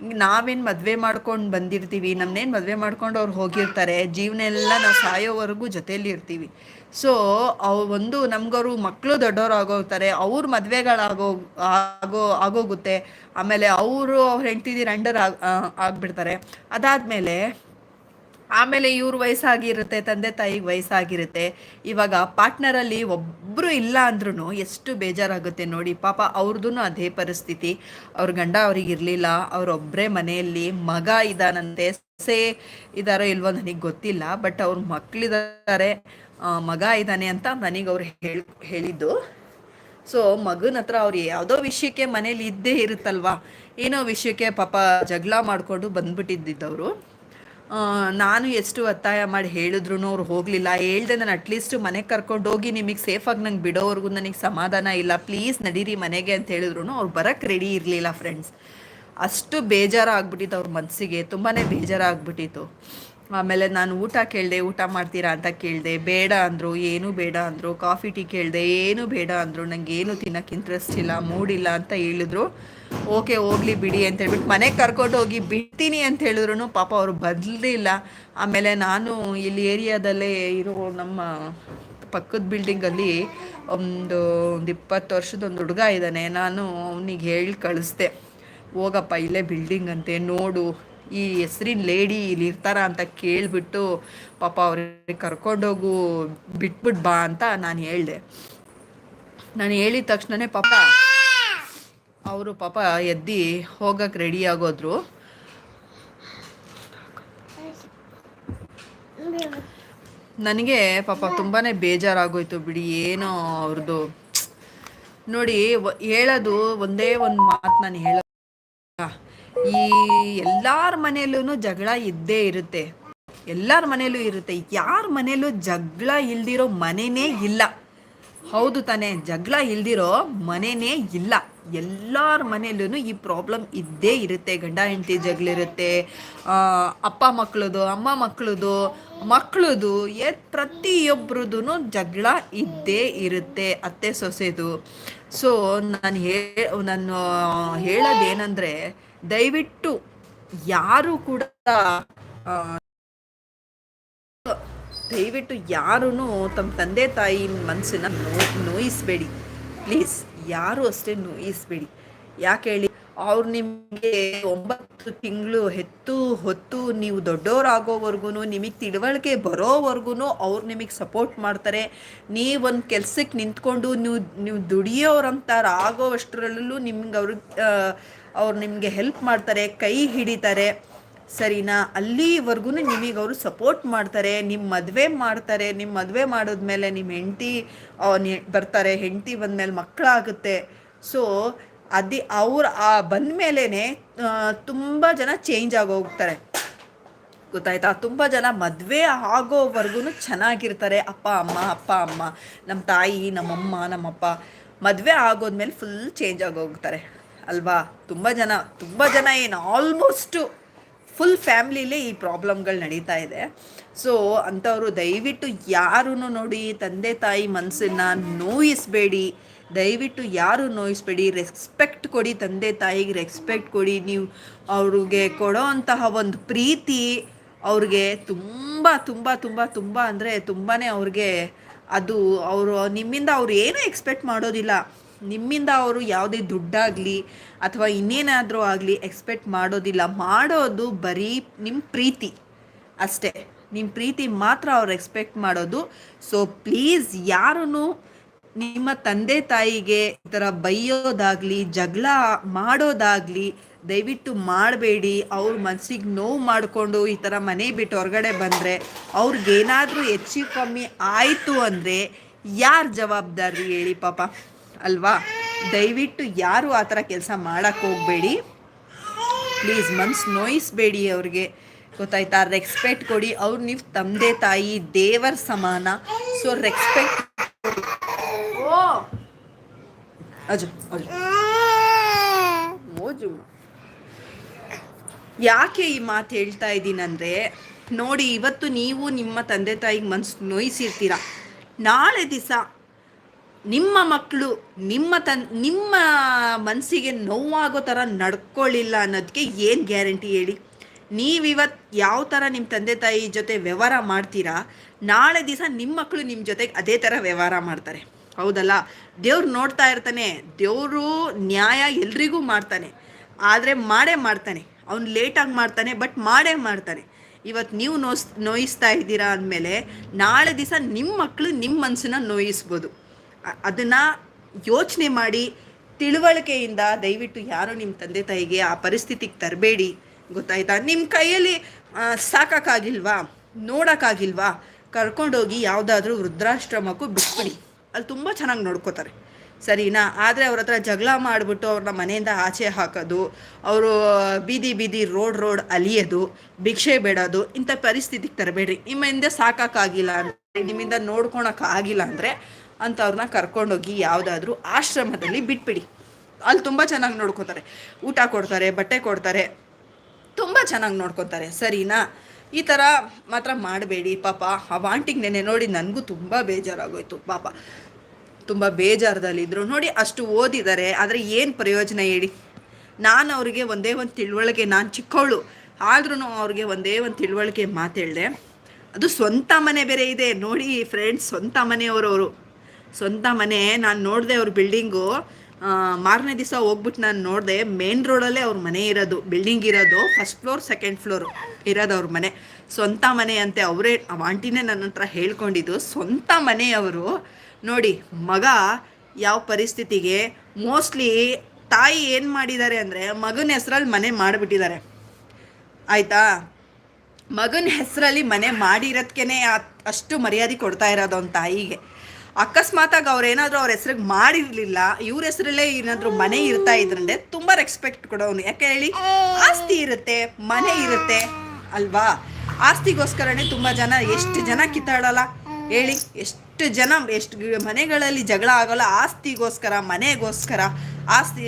ನಾವೇನು ಮದುವೆ ಮಾಡ್ಕೊಂಡು ಬಂದಿರ್ತೀವಿ ನಮ್ಮನ್ನೇನು ಮದುವೆ ಮಾಡ್ಕೊಂಡು ಅವ್ರು ಹೋಗಿರ್ತಾರೆ ಜೀವನ ಎಲ್ಲ ನಾವು ಸಾಯೋವರೆಗೂ ಜೊತೆಯಲ್ಲಿ ಇರ್ತೀವಿ. ಸೊ ಅವ ಒಂದು ನಮ್ಗವರು ಮಕ್ಕಳು ದೊಡ್ಡವರು ಆಗೋಗ್ತಾರೆ ಅವ್ರ ಮದುವೆಗಳಾಗೋ, ಆಗೋ, ಆಗೋಗುತ್ತೆ. ಆಮೇಲೆ ಅವರು ಅವ್ರ ಹೆಂಡ್ತಿದ್ದೀರ ಅಂಡರ್ ಆಗಿ ಆಗಿಬಿಡ್ತಾರೆ. ಅದಾದಮೇಲೆ ಆಮೇಲೆ ಇವ್ರ ವಯಸ್ಸಾಗಿರುತ್ತೆ ತಂದೆ ತಾಯಿಗೆ ವಯಸ್ಸಾಗಿರುತ್ತೆ. ಇವಾಗ ಪಾರ್ಟ್ನರಲ್ಲಿ ಒಬ್ಬರು ಇಲ್ಲ ಅಂದ್ರೂ ಎಷ್ಟು ಬೇಜಾರಾಗುತ್ತೆ ನೋಡಿ. ಪಾಪ ಅವ್ರದ್ದು ಅದೇ ಪರಿಸ್ಥಿತಿ. ಅವ್ರ ಗಂಡ ಅವ್ರಿಗೆ ಇರಲಿಲ್ಲ ಅವರೊಬ್ಬರೇ ಮನೆಯಲ್ಲಿ ಮಗ ಇದ್ದಾನಂತೆ ಸೇ ಇದಾರೋ ಇಲ್ವೋ ನನಗೆ ಗೊತ್ತಿಲ್ಲ ಬಟ್ ಅವ್ರ ಮಕ್ಕಳಿದ್ದಾರೆ ಮಗ ಇದ್ದಾನೆ ಅಂತ ನನಗೆ ಅವ್ರು ಹೇಳಿ ಹೇಳಿದ್ದು. ಸೊ ಮಗನ ಹತ್ರ ಅವ್ರು ಯಾವುದೋ ವಿಷಯಕ್ಕೆ ಮನೇಲಿ ಇದ್ದೇ ಇರುತ್ತಲ್ವಾ? ಏನೋ ವಿಷಯಕ್ಕೆ ಪಾಪ ಜಗಳ ಮಾಡಿಕೊಂಡು ಆ, ನಾನು ಎಷ್ಟು ಒತ್ತಾಯ ಮಾಡಿ ಹೇಳಿದ್ರು ಅವ್ರು ಹೋಗಲಿಲ್ಲ. ಹೇಳ್ದೆ ನಾನು ಅಟ್ಲೀಸ್ಟ್ ಮನೆಗೆ ಕರ್ಕೊಂಡು ಹೋಗಿ ನಿಮಗೆ ಸೇಫಾಗಿ ನಂಗೆ ಬಿಡೋವರೆಗೂ ನನಗೆ ಸಮಾಧಾನ ಇಲ್ಲ. ಪ್ಲೀಸ್ ನಡೀರಿ ಮನೆಗೆ ಅಂತ ಹೇಳಿದ್ರು ಅವ್ರು ಬರೋಕ್ಕೆ ರೆಡಿ ಇರಲಿಲ್ಲ ಫ್ರೆಂಡ್ಸ್ ಅಷ್ಟು ಬೇಜಾರಾಗ್ಬಿಟ್ಟಿತ್ತು ಅವ್ರ ಮನಸ್ಸಿಗೆ ತುಂಬಾ ಬೇಜಾರಾಗ್ಬಿಟ್ಟಿತ್ತು. ಆಮೇಲೆ ನಾನು ಊಟ ಕೇಳಿದೆ, ಊಟ ಮಾಡ್ತೀರಾ ಅಂತ ಕೇಳಿದೆ, ಬೇಡ ಅಂದರು, ಏನೂ ಬೇಡ ಅಂದರು, ಕಾಫಿ, ಟೀ ಕೇಳಿದೆ, ಏನೂ ಬೇಡ ಅಂದರು ನಂಗೆ ಏನು ತಿನ್ನೋಕೆ ಇಂಟ್ರೆಸ್ಟ್ ಇಲ್ಲ ಮೂಡಿಲ್ಲ ಅಂತ ಹೇಳಿದ್ರು. ಓಕೆ, ಹೋಗ್ಲಿ ಬಿಡಿ ಅಂತ ಹೇಳ್ಬಿಟ್ಟು ಮನೆಗೆ ಕರ್ಕೊಂಡು ಹೋಗಿ ಬಿಡ್ತೀನಿ ಅಂತ ಹೇಳಿದ್ರು ಪಾಪ ಅವರು ಬದಲಿಲ್ಲ ಆಮೇಲೆ ನಾನು ಇಲ್ಲಿ ಏರಿಯಾದಲ್ಲೇ ಇರೋ ನಮ್ಮ ಪಕ್ಕದ ಬಿಲ್ಡಿಂಗಲ್ಲಿ ಒಂದು ಒಂದು ಇಪ್ಪತ್ತು ವರ್ಷದ ಒಂದು ಹುಡುಗ ಇದ್ದಾನೆ. ನಾನು ಅವನಿಗೆ ಹೇಳಿ ಕಳಿಸ್ದೆ, ಹೋಗಪ್ಪ ಇಲ್ಲೇ ಬಿಲ್ಡಿಂಗ್ ಅಂತೆ, ನೋಡು ಈ ಹೆಸ್ರಿನ ಲೇಡಿ ಇಲ್ಲಿ ಇರ್ತಾರ ಅಂತ ಕೇಳಿಬಿಟ್ಟು ಪಾಪ ಅವ್ರಿಗೆ ಕರ್ಕೊಂಡೋಗು, ಬಿಟ್ಬಿಟ್ ಬಾ ಅಂತ ನಾನು ಹೇಳಿದೆ. ನಾನು ಹೇಳಿದ ತಕ್ಷಣನೇ ಪಾಪ ಅವರು ಪಾಪ ಎದ್ದು ಹೋಗಕ್ಕೆ ರೆಡಿ ಆಗೋದ್ರು. ನನಗೆ ಪಾಪ ತುಂಬಾ ಬೇಜಾರಾಗೋಯ್ತು ಬಿಡಿ, ಏನೋ ಅವ್ರದ್ದು ನೋಡಿ ಹೇಳೋದು ಒಂದೇ ಒಂದು ಮಾತು ನಾನು ಹೇಳ ಈ ಎಲ್ಲಾರ ಮನೆಯಲ್ಲೂ ಜಗಳ ಇದ್ದೇ ಇರುತ್ತೆ. ಎಲ್ಲಾರ ಮನೆಯಲ್ಲೂ ಇರುತ್ತೆ. ಯಾರ ಮನೆಯಲ್ಲೂ ಜಗಳ ಇಲ್ದಿರೋ ಮನೆನೇ ಇಲ್ಲ. ಹೌದು ತಾನೇ, ಜಗಳ ಇಲ್ದಿರೋ ಮನೆನೇ ಇಲ್ಲ. ಎಲ್ಲಾರ ಮನೆಯಲ್ಲೂ ಈ ಪ್ರಾಬ್ಲಮ್ ಇದ್ದೇ ಇರುತ್ತೆ. ಗಂಡ ಹೆಂಡತಿ ಜಗಳಿರುತ್ತೆ ಅಪ್ಪ ಮಕ್ಕಳದು ಅಮ್ಮ ಮಕ್ಕಳದು ಮಕ್ಕಳದು ಎ ಪ್ರತಿಯೊಬ್ರದ್ದು ಜಗಳ ಇದ್ದೇ ಇರುತ್ತೆ ಅತ್ತೆ ಸೊಸೆದು. ಸೊ ನಾನು ಹೇ, ನಾನು ಹೇಳೋದೇನೆಂದರೆ ದಯವಿಟ್ಟು ಯಾರು ಕೂಡ ದಯವಿಟ್ಟು ಯಾರೂ ತಮ್ಮ ತಂದೆ ತಾಯಿ ಮನಸ್ಸನ್ನ ನೋ, ನೋಯಿಸ್ಬೇಡಿ. ಪ್ಲೀಸ್, ಯಾರು ಅಷ್ಟೇ ನೋಯಿಸ್ಬೇಡಿ. ಯಾಕೆ ಹೇಳಿ, ಅವ್ರು ನಿಮಗೆ ಒಂಬತ್ತು ತಿಂಗಳು ಹೆತ್ತು ಹೊತ್ತು ನೀವು ದೊಡ್ಡವರಾಗೋವರೆಗೂ ನಿಮಗೆ ತಿಳುವಳಿಕೆ ಬರೋವರೆಗೂ ಅವ್ರು ನಿಮಗೆ ಸಪೋರ್ಟ್ ಮಾಡ್ತಾರೆ. ನೀವೊಂದು ಕೆಲ್ಸಕ್ಕೆ ನಿಂತ್ಕೊಂಡು, ನೀವು ನೀವು ದುಡಿಯೋರಂತಾರ ಆಗೋವಷ್ಟರಲ್ಲೂ ನಿಮ್ಗೆ ಅವ್ರಿಗೆ ಅವ್ರು ನಿಮಗೆ ಹೆಲ್ಪ್ ಮಾಡ್ತಾರೆ, ಕೈ ಹಿಡಿತಾರೆ. ಸರಿನಾ? ಅಲ್ಲಿವರೆಗೂ ನಿಮಗೆ ಅವರು ಸಪೋರ್ಟ್ ಮಾಡ್ತಾರೆ ನಿಮ್ಮ ಮದುವೆ ಮಾಡ್ತಾರೆ ನಿಮ್ಮ ಮದುವೆ ಮಾಡಿದ್ಮೇಲೆ ನಿಮ್ಮ ಹೆಂಡತಿ ಬರ್ತಾರೆ, ಹೆಂಡತಿ ಬಂದಮೇಲೆ ಮಕ್ಕಳಾಗುತ್ತೆ ಸೊ ಅದಿ, ಅವ್ರು, ಆ ಬಂದಮೇಲೆ ತುಂಬ ಜನ ಚೇಂಜ್ ಆಗೋಗ್ತಾರೆ. ಗೊತ್ತಾಯ್ತಾ? ತುಂಬ ಜನ ಮದುವೆ ಆಗೋವರೆಗೂ ಚೆನ್ನಾಗಿರ್ತಾರೆ. ಅಪ್ಪ, ಅಮ್ಮ ಅಪ್ಪ, ಅಮ್ಮ ನಮ್ಮ ತಾಯಿ, ನಮ್ಮಮ್ಮ, ನಮ್ಮಪ್ಪ ಮದುವೆ ಆಗೋದ್ಮೇಲೆ ಫುಲ್ ಚೇಂಜ್ ಆಗೋಗ್ತಾರೆ. ಅಲ್ವಾ? ತುಂಬ ಜನ ತುಂಬ ಜನ ಏನು ಆಲ್ಮೋಸ್ಟು ಫುಲ್ ಫ್ಯಾಮ್ಲಿಲೇ ಈ ಪ್ರಾಬ್ಲಮ್ಗಳು ನಡೀತಾ ಇದೆ. ಸೊ ಅಂಥವರು ದಯವಿಟ್ಟು ಯಾರೂ ನೋಡಿ ತಂದೆ, ತಾಯಿ ಮನಸ್ಸನ್ನು ನೋಯಿಸಬೇಡಿ. ದಯವಿಟ್ಟು ಯಾರು ನೋಯಿಸ್ಬೇಡಿ. ರೆಸ್ಪೆಕ್ಟ್ ಕೊಡಿ ತಂದೆ, ತಾಯಿಗೆ ರೆಸ್ಪೆಕ್ಟ್ ಕೊಡಿ. ನೀವು ಅವ್ರಿಗೆ ಕೊಡೋ ಅಂತಹ ಒಂದು ಪ್ರೀತಿ ಅವ್ರಿಗೆ ತುಂಬ ತುಂಬ ತುಂಬ ತುಂಬ ಅಂದರೆ ತುಂಬಾ ಅವ್ರಿಗೆ ಅದು ಅವರು, ನಿಮ್ಮಿಂದ ಅವ್ರು ಏನೂ ಎಕ್ಸ್ಪೆಕ್ಟ್ ಮಾಡೋದಿಲ್ಲ. ನಿಮ್ಮಿಂದ ಅವರು ಯಾವುದೇ ದುಡ್ಡಾಗಲಿ ಅಥವಾ ಇನ್ನೇನಾದರೂ ಆಗಲಿ ಎಕ್ಸ್ಪೆಕ್ಟ್ ಮಾಡೋದಿಲ್ಲ. ಮಾಡೋದು ಬರೀ ನಿಮ್ಮ ಪ್ರೀತಿ ಅಷ್ಟೇ. ನಿಮ್ಮ ಪ್ರೀತಿ ಮಾತ್ರ ಅವ್ರು ಎಕ್ಸ್ಪೆಕ್ಟ್ ಮಾಡೋದು. ಸೊ ಪ್ಲೀಸ್ ಯಾರೂ ನಿಮ್ಮ ತಂದೆ ತಾಯಿಗೆ ಈ ಥರ ಬೈಯೋದಾಗಲಿ, ಜಗಳ ಮಾಡೋದಾಗ್ಲಿ ದಯವಿಟ್ಟು ಮಾಡಬೇಡಿ. ಅವ್ರ ಮನಸ್ಸಿಗೆ ನೋವು ಮಾಡಿಕೊಂಡು ಈ ಥರ ಮನೆ ಬಿಟ್ಟು ಹೊರಗಡೆ ಬಂದರೆ ಅವ್ರಿಗೇನಾದರೂ ಹೆಚ್ಚು ಕಮ್ಮಿ ಆಯಿತು ಅಂದರೆ ಯಾರು ಜವಾಬ್ದಾರಿ ಹೇಳಿ ಪಾಪ? ಅಲ್ವಾ? ದಯವಿಟ್ಟು ಯಾರು ಆ ಥರ ಕೆಲಸ ಮಾಡೋಕ್ಕೆ ಹೋಗಬೇಡಿ. ಪ್ಲೀಸ್ ಮನ್ಸು ನೋಯಿಸ್ಬೇಡಿ ಅವ್ರಿಗೆ. ಗೊತ್ತಾಯ್ತಾ? ರೆಸ್ಪೆಕ್ಟ್ ಕೊಡಿ. ಅವ್ರು ನೀವು ತಂದೆ ತಾಯಿ ದೇವರ ಸಮಾನ. ಸೊ ರೆಸ್ಪೆಕ್ಟ್ ಓ. ಅಜು ಅಜು. ಮೋಜು ಯಾಕೆ ಈ ಮಾತು ಹೇಳ್ತಾ ಇದ್ದೀನಂದ್ರೆ ನೋಡಿ ಇವತ್ತು ನೀವು ನಿಮ್ಮ ತಂದೆ ತಾಯಿಗೆ ಮನ್ಸು ನೋಯಿಸಿರ್ತೀರ. ನಾಳೆ ದಿವಸ ನಿಮ್ಮ ಮಕ್ಕಳು ನಿಮ್ಮ ತನ್, ನಿಮ್ಮ ಮನಸ್ಸಿಗೆ ನೋವಾಗೋ ಥರ ನಡ್ಕೊಳ್ಳಿಲ್ಲ ಅನ್ನೋದಕ್ಕೆ ಏನು ಗ್ಯಾರಂಟಿ ಹೇಳಿ? ನೀವಿವತ್ತು ಯಾವ ಥರ ನಿಮ್ಮ ತಂದೆ ತಾಯಿ ಜೊತೆ ವ್ಯವಹಾರ ಮಾಡ್ತೀರಾ? ನಾಳೆ ದಿವಸ ನಿಮ್ಮ ಮಕ್ಕಳು ನಿಮ್ಮ ಜೊತೆಗೆ ಅದೇ ಥರ ವ್ಯವಹಾರ ಮಾಡ್ತಾರೆ. ಹೌದಲ್ಲ? ದೇವ್ರು ನೋಡ್ತಾ ಇರ್ತಾನೆ. ದೇವರು ನ್ಯಾಯ ಎಲ್ರಿಗೂ ಮಾಡ್ತಾನೆ. ಆದರೆ ಮಾಡೇ ಮಾಡ್ತಾನೆ. ಅವ್ನು ಲೇಟಾಗಿ ಮಾಡ್ತಾನೆ ಬಟ್ ಮಾಡೇ ಮಾಡ್ತಾನೆ. ಇವತ್ತು ನೀವು ನೋಸ್, ನೋಯಿಸ್ತಾ ಇದ್ದೀರಾ ಅಂದಮೇಲೆ ನಾಳೆ ದಿವಸ ನಿಮ್ಮ ಮಕ್ಕಳು ನಿಮ್ಮ ಮನಸ್ಸನ್ನ ನೋಯಿಸ್ಬೋದು. ಅದನ್ನ ಯೋಚನೆ ಮಾಡಿ ತಿಳುವಳಿಕೆಯಿಂದ ದಯವಿಟ್ಟು ಯಾರು ನಿಮ್ಮ ತಂದೆ ತಾಯಿಗೆ ಆ ಪರಿಸ್ಥಿತಿಗೆ ತರಬೇಡಿ. ಗೊತ್ತಾಯ್ತಾ? ನಿಮ್ಮ ಕೈಯಲ್ಲಿ ಸಾಕಾಗಿಲ್ವಾ ನೋಡೋಕ್ಕಾಗಿಲ್ವಾ? ಕರ್ಕೊಂಡೋಗಿ ಯಾವುದಾದ್ರೂ ವೃದ್ಧಾಶ್ರಮಕ್ಕೂ ಬಿಟ್ಬಿಡಿ. ಅಲ್ಲಿ ತುಂಬ ಚೆನ್ನಾಗಿ ನೋಡ್ಕೋತಾರೆ. ಸರಿನಾ? ಆದರೆ ಅವ್ರ ಹತ್ರ ಜಗಳ ಮಾಡಿಬಿಟ್ಟು ಅವ್ರನ್ನ ಮನೆಯಿಂದ ಆಚೆ ಹಾಕೋದು, ಅವರು ಬೀದಿ ಬೀದಿ ರೋಡ್ ರೋಡ್ ಅಲಿಯೋದು, ಭಿಕ್ಷೆ ಬೇಡೋದು, ಇಂಥ ಪರಿಸ್ಥಿತಿಗೆ ತರಬೇಡ್ರಿ. ನಿಮ್ಮಿಂದ ಹಿಂದೆ ಸಾಕೋಕ್ಕಾಗಿಲ್ಲ ಅಂದರೆ, ನಿಮ್ಮಿಂದ ನೋಡ್ಕೊಳಕ್ಕಾಗಿಲ್ಲ ಅಂದರೆ ಅಂಥವ್ರನ್ನ ಕರ್ಕೊಂಡೋಗಿ ಯಾವುದಾದ್ರೂ ಆಶ್ರಮದಲ್ಲಿ ಬಿಟ್ಬಿಡಿ. ಅಲ್ಲಿ ತುಂಬ ಚೆನ್ನಾಗಿ ನೋಡ್ಕೊತಾರೆ. ಊಟ ಕೊಡ್ತಾರೆ, ಬಟ್ಟೆ ಕೊಡ್ತಾರೆ. ತುಂಬ ಚೆನ್ನಾಗಿ ನೋಡ್ಕೊತಾರೆ. ಸರಿನಾ? ಈ ಥರ ಮಾತ್ರ ಮಾಡಬೇಡಿ, ಪಾಪ. ಆ ವಾಂಟಿಂಗ್ ನೆನೆ ನೋಡಿ ನನಗೂ ತುಂಬ ಬೇಜಾರಾಗೋಯ್ತು, ಪಾಪ. ತುಂಬ ಬೇಜಾರದಲ್ಲಿದ್ದರು ನೋಡಿ ಅಷ್ಟು ಓದಿದ್ದಾರೆ ಆದರೆ ಏನು ಪ್ರಯೋಜನ ಹೇಳಿ? ನಾನು ಅವ್ರಿಗೆ ಒಂದೇ ಒಂದು ತಿಳುವಳಿಕೆ, ನಾನು ಚಿಕ್ಕವಳು ಆದ್ರೂ ಅವ್ರಿಗೆ ಒಂದೇ ಒಂದು ತಿಳುವಳಿಕೆ ಮಾತೇಳಿದೆ ಅದು ಸ್ವಂತ ಮನೆ ಬೇರೆ ಇದೆ. ನೋಡಿ ಫ್ರೆಂಡ್ಸ್ ಸ್ವಂತ ಮನೆಯವರವರು. ಸ್ವಂತ ಮನೆ, ನಾನು ನೋಡಿದೆ ಅವ್ರ ಬಿಲ್ಡಿಂಗು ಮಾರನೇ ದಿವಸ ಹೋಗ್ಬಿಟ್ಟು ನಾನು ನೋಡಿದೆ ಮೇನ್ ರೋಡಲ್ಲೇ ಅವ್ರ ಮನೆ ಇರೋದು. ಬಿಲ್ಡಿಂಗ್ ಇರೋದು ಫಸ್ಟ್ ಫ್ಲೋರ್ ಸೆಕೆಂಡ್ ಫ್ಲೋರ್ ಇರೋದು ಅವ್ರ ಮನೆ. ಸ್ವಂತ ಮನೆ ಅಂತೆ ಅವರೇ ಆಂಟಿನೇ ನನ್ನ ಹತ್ರ ಹೇಳ್ಕೊಂಡಿದ್ದು, ಸ್ವಂತ ಮನೆಯವರು ನೋಡಿ, ಮಗ ಯಾವ ಪರಿಸ್ಥಿತಿಗೆ ಮೋಸ್ಟ್ಲಿ ತಾಯಿ ಏನು ಮಾಡಿದ್ದಾರೆ ಅಂದರೆ, ಮಗನ ಹೆಸರಲ್ಲಿ ಮನೆ ಮಾಡಿಬಿಟ್ಟಿದ್ದಾರೆ. ಆಯಿತಾ? ಮಗನ ಹೆಸರಲ್ಲಿ ಮನೆ ಮಾಡಿರೋದಕ್ಕೇ ಅಷ್ಟು ಮರ್ಯಾದೆ ಕೊಡ್ತಾ ಇರೋದು ಅವ್ನ ತಾಯಿಗೆ. ಅಕಸ್ಮಾತಾಗಿ ಅವ್ರು ಏನಾದರೂ ಅವ್ರ ಹೆಸ್ರಿಗೆ ಮಾಡಿರಲಿಲ್ಲ, ಇವ್ರ ಹೆಸರಲ್ಲೇ ಏನಾದ್ರೂ ಮನೆ ಇರ್ತಾ ಇದ್ರಂದ್ರೆ ತುಂಬ ರೆಸ್ಪೆಕ್ಟ್ ಕೊಡೋನು ಯಾಕೆ ಹೇಳಿ? ಆಸ್ತಿ ಇರುತ್ತೆ, ಮನೆ ಇರುತ್ತೆ, ಅಲ್ವಾ? ಆಸ್ತಿಗೋಸ್ಕರನೇ ತುಂಬ ಜನ, ಎಷ್ಟು ಜನ ಕಿತ್ತಾಡಲ್ಲ? ಹೇಳಿ, ಎಷ್ಟು ಜನ, ಎಷ್ಟು ಮನೆಗಳಲ್ಲಿ ಜಗಳ ಆಗೋಲ್ಲ, ಆಸ್ತಿಗೋಸ್ಕರ, ಮನೆಗೋಸ್ಕರ, ಆಸ್ತಿ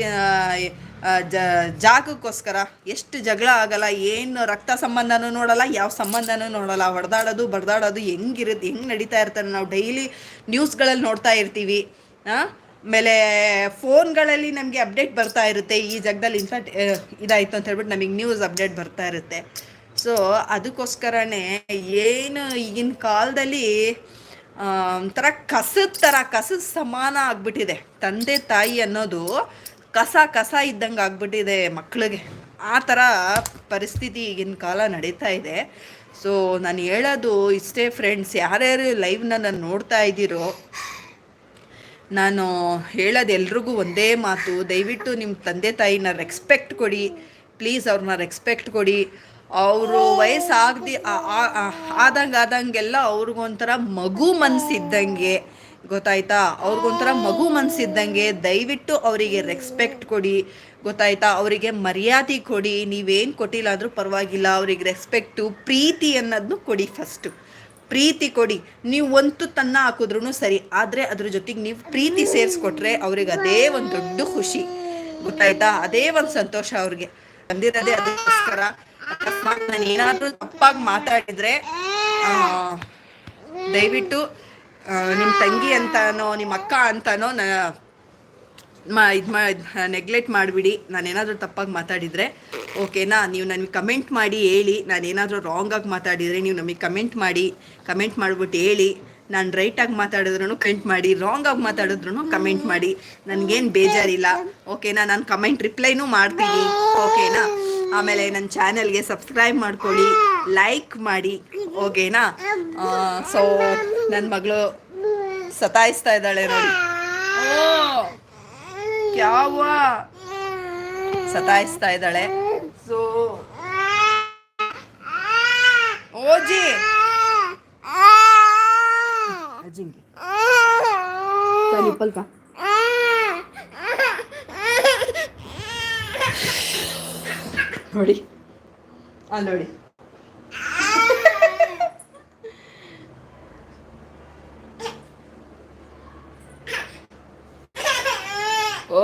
ಜ ಜಾಗಕ್ಕೋಸ್ಕರ ಎಷ್ಟು ಜಗಳ ಆಗಲ್ಲ, ಏನು ರಕ್ತ ಸಂಬಂಧನೂ ನೋಡಲ್ಲ, ಯಾವ ಸಂಬಂಧನೂ ನೋಡಲ್ಲ, ಹೊಡೆದಾಡೋದು ಬಡ್ದಾಡೋದು ಹೆಂಗಿರುತ್ತೆ ಹೆಂಗೆ ನಡೀತಾ ಇರ್ತಾರೆ ನಾವು ಡೈಲಿ ನ್ಯೂಸ್ಗಳಲ್ಲಿ ನೋಡ್ತಾ ಇರ್ತೀವಿ. ಆಮೇಲೆ ಫೋನ್ಗಳಲ್ಲಿ ನಮಗೆ ಅಪ್ಡೇಟ್ ಬರ್ತಾ ಇರುತ್ತೆ, ಈ ಜಾಗದಲ್ಲಿ ಇನ್ಫ್ಯಾಕ್ಟ್ ಇದಾಯಿತು ಅಂತ ಹೇಳ್ಬಿಟ್ಟು ನಮಗೆ ನ್ಯೂಸ್ ಅಪ್ಡೇಟ್ ಬರ್ತಾ ಇರುತ್ತೆ. ಸೊ, ಅದಕ್ಕೋಸ್ಕರನೇ ಏನು ಈಗಿನ ಕಾಲದಲ್ಲಿ ಒಂಥರ ಕಸದ ಥರ ಕಸದ ಸಮಾನ ಆಗ್ಬಿಟ್ಟಿದೆ. ತಂದೆ ತಾಯಿ ಅನ್ನೋದು ಕಸ ಕಸ ಇದ್ದಂಗೆ ಆಗ್ಬಿಟ್ಟಿದೆ ಮಕ್ಕಳಿಗೆ ಆ ಥರ ಪರಿಸ್ಥಿತಿ ಈಗಿನ ಕಾಲ ನಡೀತಾ ಇದೆ. ಸೊ ನಾನು ಹೇಳೋದು ಇಷ್ಟೇ ಫ್ರೆಂಡ್ಸ್ ಯಾರ್ಯಾರು ಲೈವ್ನ ನಾನು ನೋಡ್ತಾ ಇದ್ದೀರೋ, ನಾನು ಹೇಳೋದು ಎಲ್ರಿಗೂ ಒಂದೇ ಮಾತು. ದಯವಿಟ್ಟು ನಿಮ್ಮ ತಂದೆ ತಾಯಿನ ರೆಸ್ಪೆಕ್ಟ್ ಕೊಡಿ. ಪ್ಲೀಸ್ ಅವ್ರನ್ನ ರೆಸ್ಪೆಕ್ಟ್ ಕೊಡಿ. ಅವರು ವಯಸ್ಸಾಗದಿ ಆದಂಗೆ ಆದಂಗೆಲ್ಲ ಅವ್ರಿಗೊಂಥರ ಮಗು ಮನಸ್ಸಿದ್ದಂಗೆ ಗೊತ್ತಾಯ್ತಾ? ಅವ್ರಿಗೊಂಥರ ಮಗು ಮನಸ್ಸಿದ್ದಂಗೆ ದಯವಿಟ್ಟು ಅವರಿಗೆ ರೆಸ್ಪೆಕ್ಟ್ ಕೊಡಿ. ಗೊತ್ತಾಯ್ತಾ? ಅವರಿಗೆ ಮರ್ಯಾದೆ ಕೊಡಿ. ನೀವೇನು ಕೊಟ್ಟಿಲ್ಲ ಅಂದರೂ ಪರವಾಗಿಲ್ಲ. ಅವ್ರಿಗೆ ರೆಸ್ಪೆಕ್ಟು ಪ್ರೀತಿ ಅನ್ನೋದನ್ನು ಕೊಡಿ ಫಸ್ಟು ಪ್ರೀತಿ ಕೊಡಿ. ನೀವು ಒಂದು ತನ್ನ ಹಾಕಿದ್ರು ಸರಿ. ಆದರೆ ಅದ್ರ ಜೊತೆಗೆ ನೀವು ಪ್ರೀತಿ ಸೇರಿಸ್ಕೊಟ್ರೆ ಅವ್ರಿಗೆ ಅದೇ ಒಂದು ದೊಡ್ಡ ಖುಷಿ. ಗೊತ್ತಾಯ್ತಾ? ಅದೇ ಒಂದು ಸಂತೋಷ ಅವ್ರಿಗೆ. ಬಂದಿರೋದೇ ಅದಕ್ಕೋಸ್ಕರ. ನಾನು ಏನಾದರೂ ತಪ್ಪಾಗಿ ಮಾತಾಡಿದ್ರೆ ದಯವಿಟ್ಟು ನಿಮ್ಮ ತಂಗಿ ಅಂತಾನೋ ನಿಮ್ಮ ಅಕ್ಕ ಅಂತಾನೋ, ನ, ಮಾ, ಇದು ಮಾ ನೆಗ್ಲೆಕ್ಟ್ ಮಾಡಿಬಿಡಿ. ನಾನೇನಾದರೂ ತಪ್ಪಾಗಿ ಮಾತಾಡಿದರೆ, ಓಕೆನಾ? ನೀವು ನನಗೆ ಕಮೆಂಟ್ ಮಾಡಿ, ಹೇಳಿ. ನಾನೇನಾದರೂ ರಾಂಗಾಗಿ ಮಾತಾಡಿದರೆ, ನೀವು ನಮಗೆ ಕಮೆಂಟ್ ಮಾಡಿ ಕಮೆಂಟ್ ಮಾಡಿಬಿಟ್ಟು ಹೇಳಿ. ನಾನು ರೈಟಾಗಿ ಮಾತಾಡಿದ್ರು ಕಮೆಂಟ್ ಮಾಡಿ ರಾಂಗಾಗಿ ಮಾತಾಡಿದ್ರು ಕಮೆಂಟ್ ಮಾಡಿ. ನನಗೇನು ಬೇಜಾರಿಲ್ಲ. ಓಕೆನಾ? ನಾನು ಕಮೆಂಟ್ ರಿಪ್ಲೈನೂ ಮಾಡ್ತೀನಿ. ಓಕೆನಾ? ಆಮೇಲೆ ನನ್ನ ಚಾನಲ್ಗೆ ಸಬ್ಸ್ಕ್ರೈಬ್ ಮಾಡ್ಕೊಳ್ಳಿ, ಲೈಕ್ ಮಾಡಿ, ಓಕೆನಾ? ಸೊ ನನ್ನ ಮಗಳು ಸತಾಯಿಸ್ತಾ ಇದ್ದಾಳೆ ನೋಡಿ. ಯಾವ ಸತಾಯಿಸ್ತಾ ಇದ್ದಾಳೆ. ಸೊ ಓಜಿ? ಅಜಿಂಗೆ ಸ್ವಲ್ಪ ನೋಡಿ. ಅಲ್ಲಿ ನೋಡಿ. ಓ.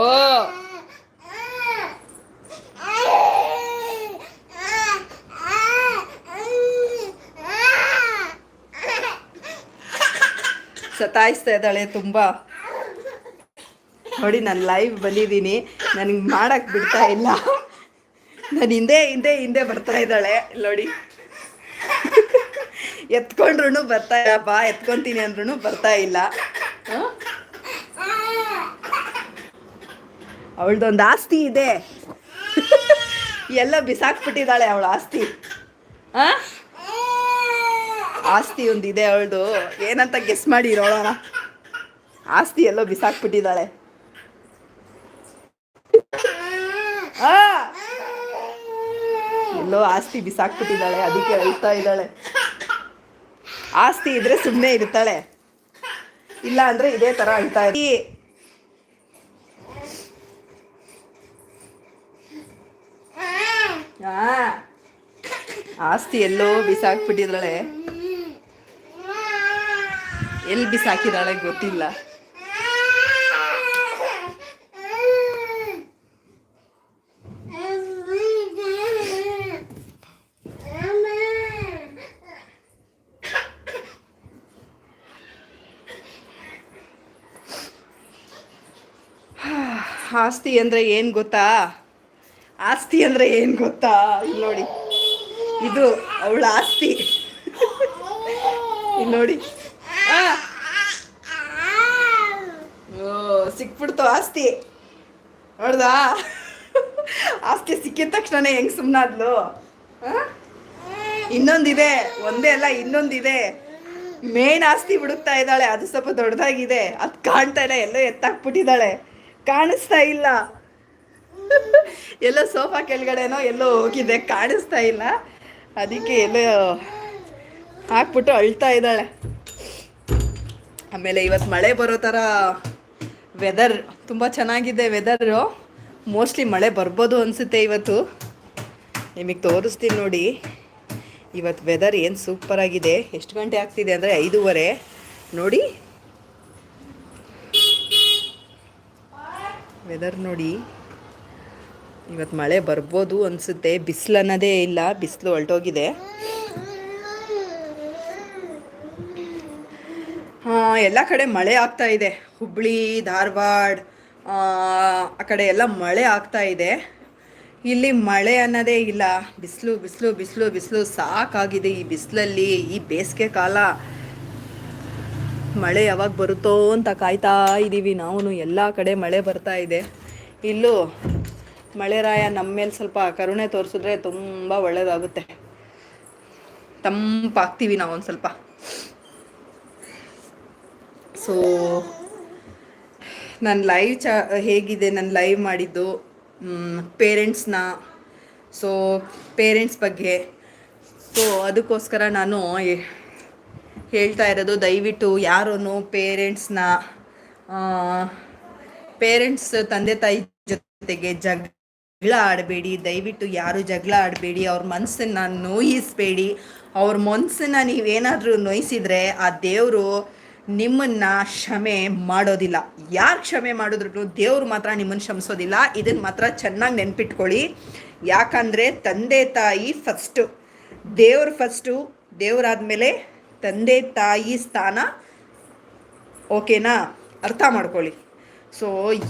ಸತಾಯಿಸ್ತಾ ಇದ್ದಾಳೆ ತುಂಬ. ನೋಡಿ ನಾನು ಲೈವ್ ಬಂದಿದ್ದೀನಿ. ನನಗೆ ಮಾಡಕ್ಕೆ ಬಿಡ್ತಾ ಇಲ್ಲ. ನಾನು ಹಿಂದೆ ಹಿಂದೆ ಹಿಂದೆ ಬರ್ತಾ ಇದ್ದಾಳೆ, ನೋಡಿ. ಎತ್ಕೊಂಡ್ರು ಬರ್ತಾ ಇಲ್ಲ, ಬಾ, ಎತ್ಕೊಂತೀನಿ ಅಂದ್ರೂ ಬರ್ತಾ ಇಲ್ಲ. ಅವಳದೊಂದು ಆಸ್ತಿ ಇದೆ. ಎಲ್ಲ ಬಿಸಾಕ್ಬಿಟ್ಟಿದ್ದಾಳೆ ಅವಳ ಆಸ್ತಿ. ಆ ಆಸ್ತಿ ಒಂದಿದೆ ಅವಳದು. ಏನಂತ ಗೆಸ್ ಮಾಡಿ ಇರೋಣ ಆಸ್ತಿ ಎಲ್ಲೋ ಬಿಸಾಕ್ಬಿಟ್ಟಿದ್ದಾಳೆ. ಆ ಎಲ್ಲೋ ಆಸ್ತಿ ಬಿಸಾಕ್ಬಿಟ್ಟಿದ್ದಾಳೆ, ಅದಕ್ಕೆ ಅಳ್ತಾ ಇದ್ದಾಳೆ. ಆಸ್ತಿ ಇದ್ರೆ ಸುಮ್ಮನೆ ಇರ್ತಾಳೆ. ಇಲ್ಲ ಅಂದ್ರೆ ಇದೇ ತರ ಅಳ್ತಾ ಇದ್ದೀ ಆಸ್ತಿ ಎಲ್ಲೋ ಬಿಸಾಕ್ಬಿಟ್ಟಿದ್ದಾಳೆ. ಎಲ್ಲಿ ಬಿಸಾಕಿದಾಳೆ ಗೊತ್ತಿಲ್ಲ. ಆಸ್ತಿ ಅಂದ್ರೆ ಏನು ಗೊತ್ತಾ? ಆಸ್ತಿ ಅಂದ್ರೆ ಏನು ಗೊತ್ತಾ? ಇಲ್ಲಿ ನೋಡಿ. ಇದು ಅವಳ ಆಸ್ತಿ. ಇಲ್ಲಿ ನೋಡಿ. ಸಿಕ್ಬಿಡ್ತು ಆಸ್ತಿ. ನೋಡ್ದಾ ಆಸ್ತಿ ಸಿಕ್ಕಿದ ತಕ್ಷಣ ಹೆಂಗ್ ಸುಮ್ಮನಾದ್ಲು ಇನ್ನೊಂದಿದೆ. ಒಂದೇ ಅಲ್ಲ, ಇನ್ನೊಂದಿದೆ. ಮೇನ್ ಆಸ್ತಿ ಹುಡುಕ್ತಾ ಇದ್ದಾಳೆ. ಅದು ಸ್ವಲ್ಪ ದೊಡ್ಡದಾಗಿದೆ. ಅದು ಕಾಣ್ತಾ ಇಲ್ಲ. ಎಲ್ಲೋ ಎತ್ತಾಕ್ಬಿಟ್ಟಿದ್ದಾಳೆ. ಕಾಣಿಸ್ತಾ ಇಲ್ಲ. ಎಲ್ಲೋ ಸೋಫಾ ಕೆಳಗಡೆನೋ ಎಲ್ಲೋ ಹೋಗಿದೆ, ಕಾಣಿಸ್ತಾ ಇಲ್ಲ. ಅದಕ್ಕೆ ಎಲ್ಲೋ ಹಾಕ್ಬಿಟ್ಟು ಅಳ್ತಾ ಇದ್ದಾಳೆ. ಆಮೇಲೆ ಇವತ್ತು ಮಳೆ ಬರೋ ಥರ ವೆದರ್ ತುಂಬ ಚೆನ್ನಾಗಿದೆ ವೆದರು ಮೋಸ್ಟ್ಲಿ ಮಳೆ ಬರ್ಬೋದು ಅನಿಸುತ್ತೆ ಇವತ್ತು. ನಿಮಗೆ ತೋರಿಸ್ತೀನಿ ನೋಡಿ. ಇವತ್ತು ವೆದರ್ ಏನು ಸೂಪರಾಗಿದೆ ಎಷ್ಟು ಗಂಟೆ ಆಗ್ತಿದೆ ಅಂದರೆ ಐದೂವರೆ. ನೋಡಿ. ವೆದರ್ ನೋಡಿ. ಇವತ್ತು ಮಳೆ ಬರ್ಬೋದು ಅನಿಸುತ್ತೆ. ಬಿಸಿಲು ಅನ್ನೋದೇ ಇಲ್ಲ. ಬಿಸಿಲು ಹೊರಟೋಗಿದೆ ಎಲ್ಲ ಕಡೆ ಮಳೆ ಆಗ್ತಾ ಇದೆ. ಹುಬ್ಳಿ, ಧಾರವಾಡ ಆ ಕಡೆ ಎಲ್ಲ ಮಳೆ ಆಗ್ತಾ ಇದೆ. ಇಲ್ಲಿ ಮಳೆ ಅನ್ನೋದೇ ಇಲ್ಲ. ಬಿಸಿಲು ಬಿಸಿಲು ಬಿಸಿಲು ಬಿಸಿಲು ಸಾಕಾಗಿದೆ ಈ ಬಿಸಿಲಲ್ಲಿ. ಈ ಬೇಸಿಗೆ ಕಾಲ. ಮಳೆ ಯಾವಾಗ ಬರುತ್ತೋ ಅಂತ ಕಾಯ್ತಾ ಇದ್ದೀವಿ ನಾವು ಎಲ್ಲ ಕಡೆ ಮಳೆ ಬರ್ತಾ ಇದೆ. ಇಲ್ಲೂ ಮಳೆರಾಯ ನಮ್ಮ ಮೇಲೆ ಸ್ವಲ್ಪ ಕರುಣೆ ತೋರಿಸಿದ್ರೆ ತುಂಬ ಒಳ್ಳೆಯದಾಗುತ್ತೆ ತಂಪಾಗ್ತೀವಿ ನಾವು ಸ್ವಲ್ಪ. ಸೊ ನನ್ನ ಲೈವ್ ಚ, ಹೇಗಿದೆ? ನಾನು ಲೈವ್ ಮಾಡಿದ್ದು ಪೇರೆಂಟ್ಸ್ನ ಸೊ ಪೇರೆಂಟ್ಸ್ ಬಗ್ಗೆ. ಸೊ ಅದಕ್ಕೋಸ್ಕರ ನಾನು ಹೇಳ್ತಾ ಇರೋದು, ದಯವಿಟ್ಟು ಯಾರೂ ಪೇರೆಂಟ್ಸ್ನ ಪೇರೆಂಟ್ಸ್ ತಂದೆ ತಾಯಿ ಜೊತೆಗೆ ಜಗಳ ಆಡಬೇಡಿ, ದಯವಿಟ್ಟು ಯಾರು ಜಗಳ ಆಡಬೇಡಿ, ಅವ್ರ ಮನಸ್ಸನ್ನ ನೋಯಿಸಬೇಡಿ, ಅವ್ರ ಮನಸ್ಸನ್ನ ನೀವೇನಾದರೂ ನೋಯಿಸಿದರೆ ಆ ದೇವರು ನಿಮ್ಮನ್ನ ಕ್ಷಮೆ ಮಾಡೋದಿಲ್ಲ. ಯಾರು ಕ್ಷಮೆ ಮಾಡಿದ್ರು ದೇವ್ರು ಮಾತ್ರ ನಿಮ್ಮನ್ನು ಕ್ಷಮಿಸೋದಿಲ್ಲ ಇದನ್ನು ಮಾತ್ರ ಚೆನ್ನಾಗಿ ನೆನ್ಪಿಟ್ಕೊಳ್ಳಿ. ಯಾಕಂದರೆ ತಂದೆ ತಾಯಿ ಫಸ್ಟು ದೇವ್ರು ಫಸ್ಟು ದೇವರಾದ್ಮೇಲೆ ತಂದೆ ತಾಯಿ ಸ್ಥಾನ. ಓಕೆನಾ ಅರ್ಥ ಮಾಡ್ಕೊಳ್ಳಿ. ಸೊ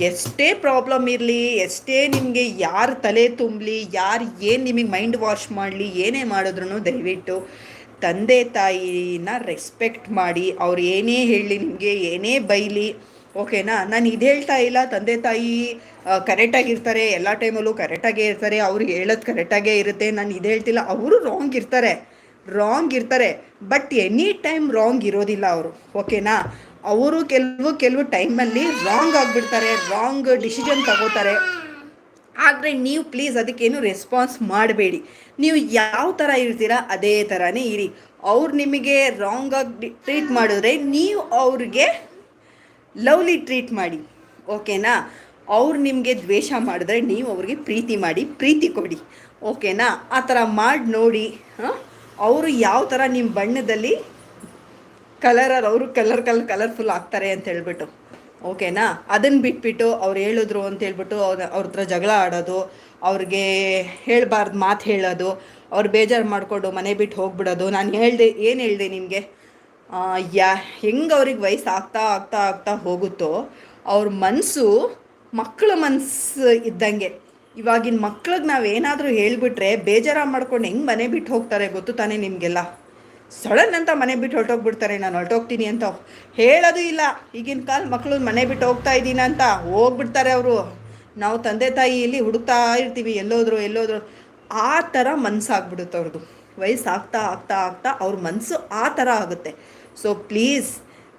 ಎಷ್ಟೇ ಪ್ರಾಬ್ಲಮ್ ಇರಲಿ, ಎಷ್ಟೇ ನಿಮಗೆ ಯಾರು ತಲೆ ತುಂಬಲಿ, ಯಾರು ಏನು ನಿಮಗೆ ಮೈಂಡ್ ವಾಶ್ ಮಾಡಲಿ, ಏನೇ ಮಾಡಿದ್ರು ದಯವಿಟ್ಟು ತಂದೆ ತಾಯಿನ ರೆಸ್ಪೆಕ್ಟ್ ಮಾಡಿ, ಅವ್ರು ಏನೇ ಹೇಳಲಿ ನಿಮಗೆ, ಏನೇ ಬೈಲಿ ಓಕೆನಾ ನಾನು ಇದು ಹೇಳ್ತಾ ಇಲ್ಲ, ತಂದೆ ತಾಯಿ ಕರೆಕ್ಟಾಗಿರ್ತಾರೆ ಎಲ್ಲ ಟೈಮಲ್ಲೂ ಕರೆಕ್ಟಾಗೇ ಇರ್ತಾರೆ ಅವ್ರಿಗೆ ಹೇಳೋದು ಕರೆಕ್ಟಾಗೇ ಇರುತ್ತೆ, ನಾನು ಇದು ಹೇಳ್ತಿಲ್ಲ, ಅವರು ರಾಂಗ್ ಇರ್ತಾರೆ. ರಾಂಗ್ ಇರ್ತಾರೆ. ಬಟ್ ಎನಿ ಟೈಮ್ ರಾಂಗ್ ಇರೋದಿಲ್ಲ ಅವರು. ಓಕೆನಾ ಅವರು ಕೆಲವು ಕೆಲವು ಟೈಮಲ್ಲಿ ರಾಂಗ್ ಆಗಿಬಿಡ್ತಾರೆ ರಾಂಗ್ ಡಿಸಿಷನ್ ತಗೋತಾರೆ. ಆದರೆ ನೀವು ಪ್ಲೀಸ್ ಅದಕ್ಕೇನು ರೆಸ್ಪಾನ್ಸ್ ಮಾಡಬೇಡಿ. ನೀವು ಯಾವ ಥರ ಇರ್ತೀರಾ ಅದೇ ಥರನೇ ಇರಿ. ಅವ್ರು ನಿಮಗೆ ರಾಂಗಾಗಿ ಟ್ರೀಟ್ ಮಾಡಿದ್ರೆ ನೀವು ಅವ್ರಿಗೆ ಲವ್ಲಿ ಟ್ರೀಟ್ ಮಾಡಿ. ಓಕೆನಾ ಅವ್ರು ನಿಮಗೆ ದ್ವೇಷ ಮಾಡಿದ್ರೆ ನೀವು ಅವ್ರಿಗೆ ಪ್ರೀತಿ ಮಾಡಿ, ಪ್ರೀತಿ ಕೊಡಿ. ಓಕೆನಾ ಆ ಥರ ಮಾಡಿ ನೋಡಿ ಅವರು ಯಾವ ಥರ ನಿಮ್ಮ ಬಣ್ಣದಲ್ಲಿ ಕಲರ್ ಅವರು ಕಲರ್ ಕಲರ್ ಕಲರ್ಫುಲ್ ಆಗ್ತಾರೆ ಅಂತ ಹೇಳ್ಬಿಟ್ಟು. ಓಕೆನಾ ಅದನ್ನು ಬಿಟ್ಬಿಟ್ಟು ಅವ್ರು ಹೇಳಿದ್ರು ಅಂತ ಹೇಳ್ಬಿಟ್ಟು ಅವ್ರ ಅವ್ರ ಹತ್ರ ಜಗಳ ಆಡೋದು, ಅವ್ರಿಗೆ ಹೇಳಬಾರ್ದು ಮಾತು ಹೇಳೋದು, ಅವ್ರು ಬೇಜಾರು ಮಾಡಿಕೊಂಡು ಮನೆ ಬಿಟ್ಟು ಹೋಗ್ಬಿಡೋದು. ನಾನು ಹೇಳ್ದೆ, ಏನು ಹೇಳಿದೆ ನಿಮಗೆ? ಯಾ, ಹೆಂಗೆ ಅವ್ರಿಗೆ ವಯಸ್ಸು ಆಗ್ತಾ ಆಗ್ತಾ ಆಗ್ತಾ ಹೋಗುತ್ತೋ, ಅವ್ರ ಮನಸ್ಸು ಮಕ್ಕಳ ಮನಸ್ಸು ಇದ್ದಂಗೆ. ಇವಾಗಿನ ಮಕ್ಳಿಗೆ ನಾವು ಏನಾದರೂ ಹೇಳಿಬಿಟ್ರೆ ಬೇಜಾರ ಮಾಡ್ಕೊಂಡು ಹೆಂಗೆ ಮನೆ ಬಿಟ್ಟು ಹೋಗ್ತಾರೆ ಗೊತ್ತು ತಾನೇ ನಿಮಗೆಲ್ಲ? ಸಡನ್ ಅಂತ ಮನೆ ಬಿಟ್ಟು ಹೊರಟೋಗ್ಬಿಡ್ತಾರೆ, ನಾನು ಹೊರಟೋಗ್ತೀನಿ ಅಂತ ಹೇಳೋದು ಇಲ್ಲ. ಈಗಿನ ಕಾಲ ಮಕ್ಕಳು ಮನೆ ಬಿಟ್ಟು ಹೋಗ್ತಾ ಇದ್ದೀನಿ ಅಂತ ಹೋಗ್ಬಿಡ್ತಾರೆ ಅವರು. ನಾವು ತಂದೆ ತಾಯಿ ಇಲ್ಲಿ ಹುಡುಕ್ತಾ ಇರ್ತೀವಿ, ಎಲ್ಲೋದ್ರು ಎಲ್ಲೋದ್ರು. ಆ ಥರ ಮನಸ್ಸಾಗ್ಬಿಡುತ್ತೆ ಅವ್ರದ್ದು ವಯಸ್ಸಾಗ್ತಾ, ಆಗ್ತಾ ಆಗ್ತಾ ಅವ್ರ ಮನಸ್ಸು ಆ ಥರ ಆಗುತ್ತೆ. ಸೊ ಪ್ಲೀಸ್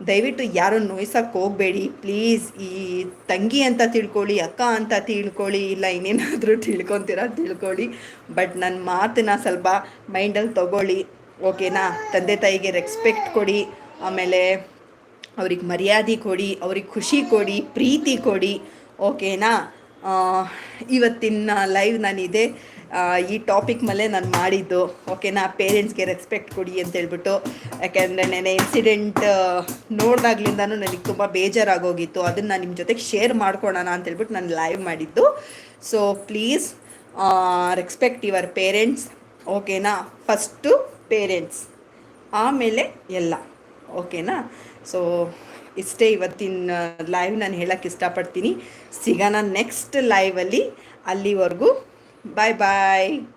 ದಯವಿಟ್ಟು ಯಾರು ನೋಯ್ಸಕ್ಕೆ ಹೋಗಬೇಡಿ. ಪ್ಲೀಸ್ ಈ ತಂಗಿ ಅಂತ ತಿಳ್ಕೊಳ್ಳಿ, ಅಕ್ಕ ಅಂತ ತಿಳ್ಕೊಳ್ಳಿ, ಇಲ್ಲ ಇನ್ನೇನಾದರೂ ತಿಳ್ಕೊತೀರಾ ತಿಳ್ಕೊಳ್ಳಿ. ಬಟ್ ನನ್ನ ಮಾತನ್ನ ಸ್ವಲ್ಪ ಮೈಂಡಲ್ಲಿ ತಗೊಳ್ಳಿ, ಓಕೆನಾ? ತಂದೆ ತಾಯಿಗೆ ರೆಸ್ಪೆಕ್ಟ್ ಕೊಡಿ, ಆಮೇಲೆ ಅವ್ರಿಗೆ ಮರ್ಯಾದೆ ಕೊಡಿ, ಅವ್ರಿಗೆ ಖುಷಿ ಕೊಡಿ, ಪ್ರೀತಿ ಕೊಡಿ, ಓಕೆನಾ? ಇವತ್ತಿನ ಲೈವ್ ನಾನು ಇದೇ ಈ ಟಾಪಿಕ್ ಮೇಲೆ ನಾನು ಮಾಡಿದ್ದು. ಓಕೆನಾ ಪೇರೆಂಟ್ಸ್ಗೆ ರೆಸ್ಪೆಕ್ಟ್ ಕೊಡಿ ಅಂತ ಹೇಳ್ಬಿಟ್ಟು. ಯಾಕೆಂದರೆ ನೆನೆ ಇನ್ಸಿಡೆಂಟ್ ನೋಡಿದಾಗ್ಲಿಂದನೂ ನನಗೆ ತುಂಬ ಬೇಜಾರಾಗೋಗಿತ್ತು. ಅದನ್ನು ನಾನು ನಿಮ್ಮ ಜೊತೆಗೆ ಶೇರ್ ಮಾಡ್ಕೊಳೋಣ ಅಂತ ಹೇಳ್ಬಿಟ್ಟು ನಾನು ಲೈವ್ ಮಾಡಿದ್ದು. So please respect your parents ಓಕೆನಾ ಫಸ್ಟು ಪೇರೆಂಟ್ಸ್ ಆಮೇಲೆ ಎಲ್ಲ. ಓಕೆನಾ ಸೊ ಇಷ್ಟೇ ಇವತ್ತಿನ ಲೈವ್ ನಾನು ಹೇಳೋಕ್ಕೆ ಇಷ್ಟಪಡ್ತೀನಿ. ಸಿಗೋಣ ನೆಕ್ಸ್ಟ್ ಲೈವಲ್ಲಿ ಅಲ್ಲಿವರೆಗೂ Bye-bye.